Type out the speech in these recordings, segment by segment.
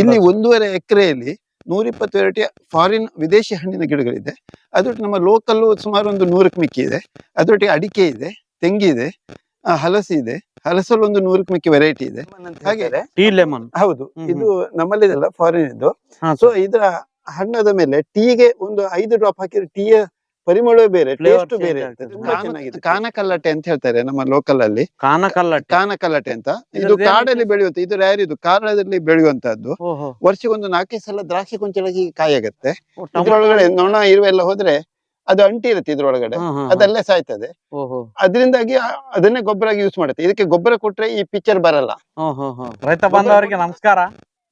ಇಲ್ಲಿ ಒಂದೂವರೆ ಎಕರೆಯಲ್ಲಿ ನೂರಿಪ್ಪತ್ತು ವೆರೈಟಿ ಫಾರಿನ್ ವಿದೇಶಿ ಹಣ್ಣಿನ ಗಿಡಗಳಿದೆ. ಅದರೊಟ್ಟಿಗೆ ನಮ್ಮ ಲೋಕಲ್ ಸುಮಾರು ಒಂದು ನೂರಕ್ಕೆ ಮಿಕ್ಕಿ ಇದೆ. ಅದರೊಟ್ಟಿಗೆ ಅಡಿಕೆ ಇದೆ ತೆಂಗಿದೆ ಇದೆ ಹಲಸು ಇದೆ. ಹಲಸಲ್ಲಿ ಒಂದು ನೂರಕ್ಕೆ ಮಿಕ್ಕಿ ವೆರೈಟಿ ಇದೆ. ಹಾಗೆ ಟೀ ಲೆಮನ್ ಹೌದು ಇದು ನಮ್ಮಲ್ಲಿದೆಲ್ಲ ಫಾರಿನ್ ಇದು ಸೊ ಇದರ ಹಣ್ಣದ ಮೇಲೆ ಟೀಗೆ ಒಂದು ಐದು ಡ್ರಾಪ್ ಹಾಕಿದ್ರೆ ಟೀಯ ಪರಿಮಳವೇ ಬೇರೆ ಟೇಸ್ಟ್ ಬೇರೆ. ತುಂಬಾ ಕಾನ- ಚೆನ್ನಾಗಿದೆ. ಕಾನಕಲ್ಲಟೆ ಅಂತ ಹೇಳ್ತಾರೆ ನಮ್ಮ ಲೋಕಲ್ ಅಲ್ಲಿ. ಕಾನಕಲ್ಲ ಕಾನಕಲ್ಲಟೆ ಅಂತ. ಇದು ಕಾಡಲ್ಲಿ ಬೆಳೆಯುತ್ತೆ. ಇದು ರ್ಯಾರ್ ಇದು. ಕಾಡಲ್ಲಿ ಬೆಳೆಯುವಂತದ್ದು ವರ್ಷಕ್ಕೊಂದು ನಾಲ್ಕೈದು ಸಲ ದ್ರಾಕ್ಷಿ ಕೊಂಚಲಾಗಿ ಕಾಯಿ ಆಗುತ್ತೆ ಇದ್ರೊಳಗಡೆ ನೊಣ ಇರುವೆಲ್ಲ ಹೋದ್ರೆ ಅದು ಅಂಟಿ ಇರುತ್ತೆ ಇದ್ರೊಳಗಡೆ. ಅದಲ್ಲೇ ಸಾಯ್ತದೆ. ಅದರಿಂದಾಗಿ ಅದನ್ನೇ ಗೊಬ್ಬರ ಯೂಸ್ ಮಾಡುತ್ತೆ. ಇದಕ್ಕೆ ಗೊಬ್ಬರ ಕೊಟ್ರೆ ಈ ಪಿಕ್ಚರ್ ಬರಲ್ಲ. ರೈತ ಬಾಂಧವರಿಗೆ ನಮಸ್ಕಾರ.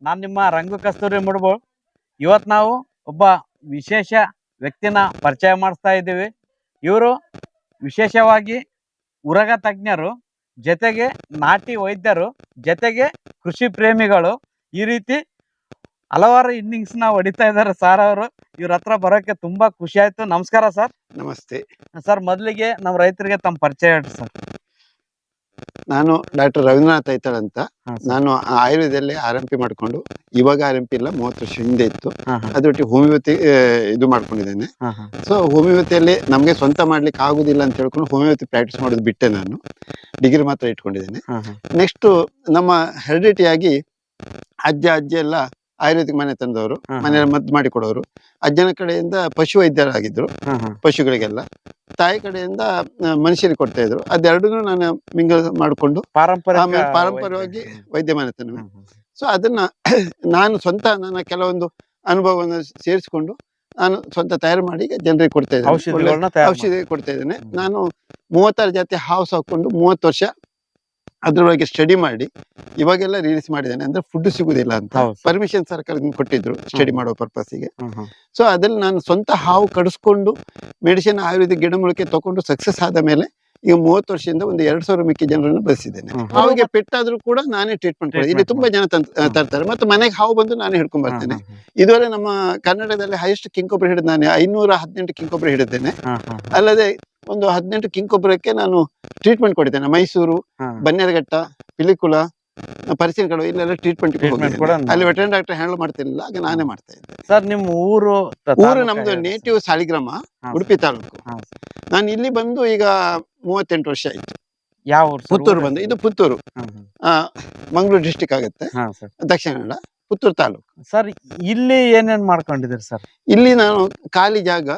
ನಾನ್ ನಿಮ್ಮ ರಂಗು ಕಸ್ತೂರಿ ಮುಡ್ಬೋಳ್ ಇವತ್ ನಾವು ಒಬ್ಬ ವಿಶೇಷ ವ್ಯಕ್ತಿನ ಪರಿಚಯ ಮಾಡಿಸ್ತಾ ಇದ್ದೀವಿ. ಇವರು ವಿಶೇಷವಾಗಿ ಉರಗ ತಜ್ಞರು ಜೊತೆಗೆ ನಾಟಿ ವೈದ್ಯರು ಜೊತೆಗೆ ಕೃಷಿ ಪ್ರೇಮಿಗಳು. ಈ ರೀತಿ ಹಲವಾರು ಇನ್ನಿಂಗ್ಸ್ನ ಹೊಡಿತಾ ಇದ್ದಾರೆ ಸರ್ ಅವರು. ಇವ್ರ ಹತ್ರ ಬರೋಕ್ಕೆ ತುಂಬಾ ಖುಷಿ ಆಯ್ತು. ನಮಸ್ಕಾರ ಸರ್ ನಮಸ್ತೆ. ಸರ್ ಮೊದಲಿಗೆ ನಮ್ಮ ರೈತರಿಗೆ ತಮ್ಮ ಪರಿಚಯ ಹೇಳಿ ಸರ್ ನಾನು ಡಾಕ್ಟರ್ ರವೀಂದ್ರನಾಥ್ ಐತಾಳ್ ಅಂತ ಹಾ, ಸರ್. ನಾನು ಆಯುರ್ವೇದಲ್ಲಿ ಆರ್ ಎಂ ಪಿ ಮಾಡ್ಕೊಂಡು ಇವಾಗ ಆರ್ ಎಂ ಪಿ ಇಲ್ಲ ಮೂವತ್ತು ವರ್ಷ ಹಿಂದೆ ಇತ್ತು ಹಾ, ಹಾ, ಅದರೊಟ್ಟಿಗೆ ಹೋಮಿಯೋಪತಿ ಆ, ಇದು ಮಾಡ್ಕೊಂಡಿದ್ದೇನೆ ಹಾ, ಹಾ. ಸೊ ಹೋಮಿಯೋಪತಿಯಲ್ಲಿ ನಮಗೆ ಸ್ವಂತ ಮಾಡ್ಲಿಕ್ಕೆ ಆಗುದಿಲ್ಲ ಅಂತ ಹೇಳ್ಕೊಂಡು ಹೋಮಿಯೋಪತಿ ಪ್ರಾಕ್ಟೀಸ್ ಮಾಡೋದು ಬಿಟ್ಟೆ ನಾನು ಡಿಗ್ರಿ ಮಾತ್ರ ಇಟ್ಕೊಂಡಿದ್ದೇನೆ ಹಾ, ಹಾ. ನೆಕ್ಸ್ಟ್ ನಮ್ಮ ಹೆರಿಡಿಟಿ ಆಗಿ ಅಜ್ಜ ಅಜ್ಜಿ ಎಲ್ಲ ಆಯುರ್ವೇದಿಕ್ ಮನೆ ತಂದವರು. ಮನೆಯಲ್ಲಿ ಮದ್ದು ಮಾಡಿ ಕೊಡೋರು ಅಜ್ಜನ ಕಡೆಯಿಂದ ಪಶು ವೈದ್ಯರಾಗಿದ್ರು. ಪಶುಗಳಿಗೆಲ್ಲ ತಾಯಿ ಕಡೆಯಿಂದ ಮನುಷ್ಯರಿಗೆ ಕೊಡ್ತಾ ಇದ್ರು ಅದೆರಡನ್ನೂ ನಾನು ಮಿಂಗಲ್ ಮಾಡಿಕೊಂಡು ಪಾರಂಪರಿಕ ಆಮೇಲೆ ಪಾರಂಪರ್ಯವಾಗಿ ವೈದ್ಯ. ಮನೆ ಮನೆತನ. ಸೊ ಅದನ್ನ ನಾನು ಸ್ವಂತ ನನ್ನ ಕೆಲವೊಂದು ಅನುಭವವನ್ನು ಸೇರಿಸಿಕೊಂಡು ನಾನು ಸ್ವಂತ ತಯಾರು ಮಾಡಿ ಈಗ ಜನರಿಗೆ ಕೊಡ್ತಾ ಇದ್ದೇನೆ ಔಷಧಿ ಕೊಡ್ತಾ ಇದ್ದೇನೆ ನಾನು ಮೂವತ್ತಾರು ಜಾತಿ ಹಾವು ಹಾಕೊಂಡು ಮೂವತ್ತು ವರ್ಷ ಅದ್ರೊಳಗೆ ಸ್ಟಡಿ ಮಾಡಿ ಇವಾಗೆಲ್ಲ ರಿಲೀಸ್ ಮಾಡಿದ್ದಾನೆ ಅಂದ್ರೆ ಫುಡ್ ಸಿಗುದಿಲ್ಲ ಅಂತ. ಹೌದು ಪರ್ಮಿಷನ್ ಸರ್ಕಾರದಿಂದ ಕೊಟ್ಟಿದ್ರು ಸ್ಟಡಿ ಮಾಡೋ ಪರ್ಪಸ್ಸಿಗೆ. ಸೊ ಅದ್ರಲ್ಲಿ ನಾನು ಸ್ವಂತ ಹಾವು ಕಡಿಸ್ಕೊಂಡು ಮೆಡಿಸಿನ್ ಆಯುರ್ವೇದಿಕ್ ಗಿಡಮೂಲಿಕೆ ತಗೊಂಡು ಸಕ್ಸಸ್ ಆದ ಮೇಲೆ ಈಗ ಮೂವತ್ತು ವರ್ಷದಿಂದ ಒಂದು ಎರಡ್ ಸಾವಿರ ಮಿಕ್ಕಿ ಜನರನ್ನು ಬಳಸಿದ್ದೇನೆ. ಹಾವಿಗೆ ಪೆಟ್ಟಾದ್ರೂ ಕೂಡ ನಾನೇ ಟ್ರೀಟ್ಮೆಂಟ್ ಕೊಡಿ ಇಲ್ಲಿ ತುಂಬಾ ಜನ ತರ್ತಾರೆ. ಮತ್ತೆ ಮನೆಗೆ ಹಾವು ಬಂದು ನಾನೇ ಹಿಡ್ಕೊಂಡ್ ಬರ್ತೇನೆ. ಇದುವರೆ ನಮ್ಮ ಕನ್ನಡದಲ್ಲಿ ಹೈಯೆಸ್ಟ್ ಕಿಂಕೊಬ್ಬರ ಹಿಡಿದ್ ನಾನು. ಐನೂರ ಹದಿನೆಂಟು ಕಿಂಕೊಬ್ಬರ ಹಿಡಿದ್ದೇನೆ. ಅಲ್ಲದೆ ಒಂದು ಹದಿನೆಂಟು ಕಿಂಕೊಬ್ಬರಕ್ಕೆ ನಾನು ಟ್ರೀಟ್ಮೆಂಟ್ ಕೊಡಿದ್ದೇನೆ. ಮೈಸೂರು. ಬನ್ನೇರಘಟ್ಟ ಪಿಲಿಕುಳ ಪರಿಚಯ ಕಡೆ ಇಲ್ಲೆಲ್ಲ ಟ್ರೀಟ್ಮೆಂಟ್ ಅಲ್ಲಿ ವೆಟರ್ನರಿ ಡಾಕ್ಟರ್ ಹ್ಯಾಂಡಲ್ ಮಾಡ್ತಿರ್ಲಿಲ್ಲ. ಹಾಗೆ ನಾನೇ ಮಾಡ್ತಾ ಇದ್ದೆ. ಸರ್ ನಿಮ್ಮ ಊರು ಊರು ನಮ್ದು ನೇಟಿವ್ ಸಾಲಿಗ್ರಾಮ ಉಡುಪಿ ತಾಲೂಕು. ನಾನು ಇಲ್ಲಿ ಬಂದು ಈಗ ಮೂವತ್ತೆಂಟು ವರ್ಷ ಆಯ್ತು. ಯಾವ ಊರು? ಪುತ್ತೂರು ಬಂದು ಇದು ಪುತ್ತೂರು. ಮಂಗಳೂರು ಡಿಸ್ಟಿಕ್ ಆಗುತ್ತೆ. ದಕ್ಷಿಣ ಕನ್ನಡ ಪುತ್ತೂರು ತಾಲೂಕು. ಸರ್ ಇಲ್ಲಿ ಏನೇನ್ ಮಾಡ್ಕೊಂಡಿದ್ದೀರಿ ಸರ್? ಇಲ್ಲಿ ನಾನು ಖಾಲಿ ಜಾಗ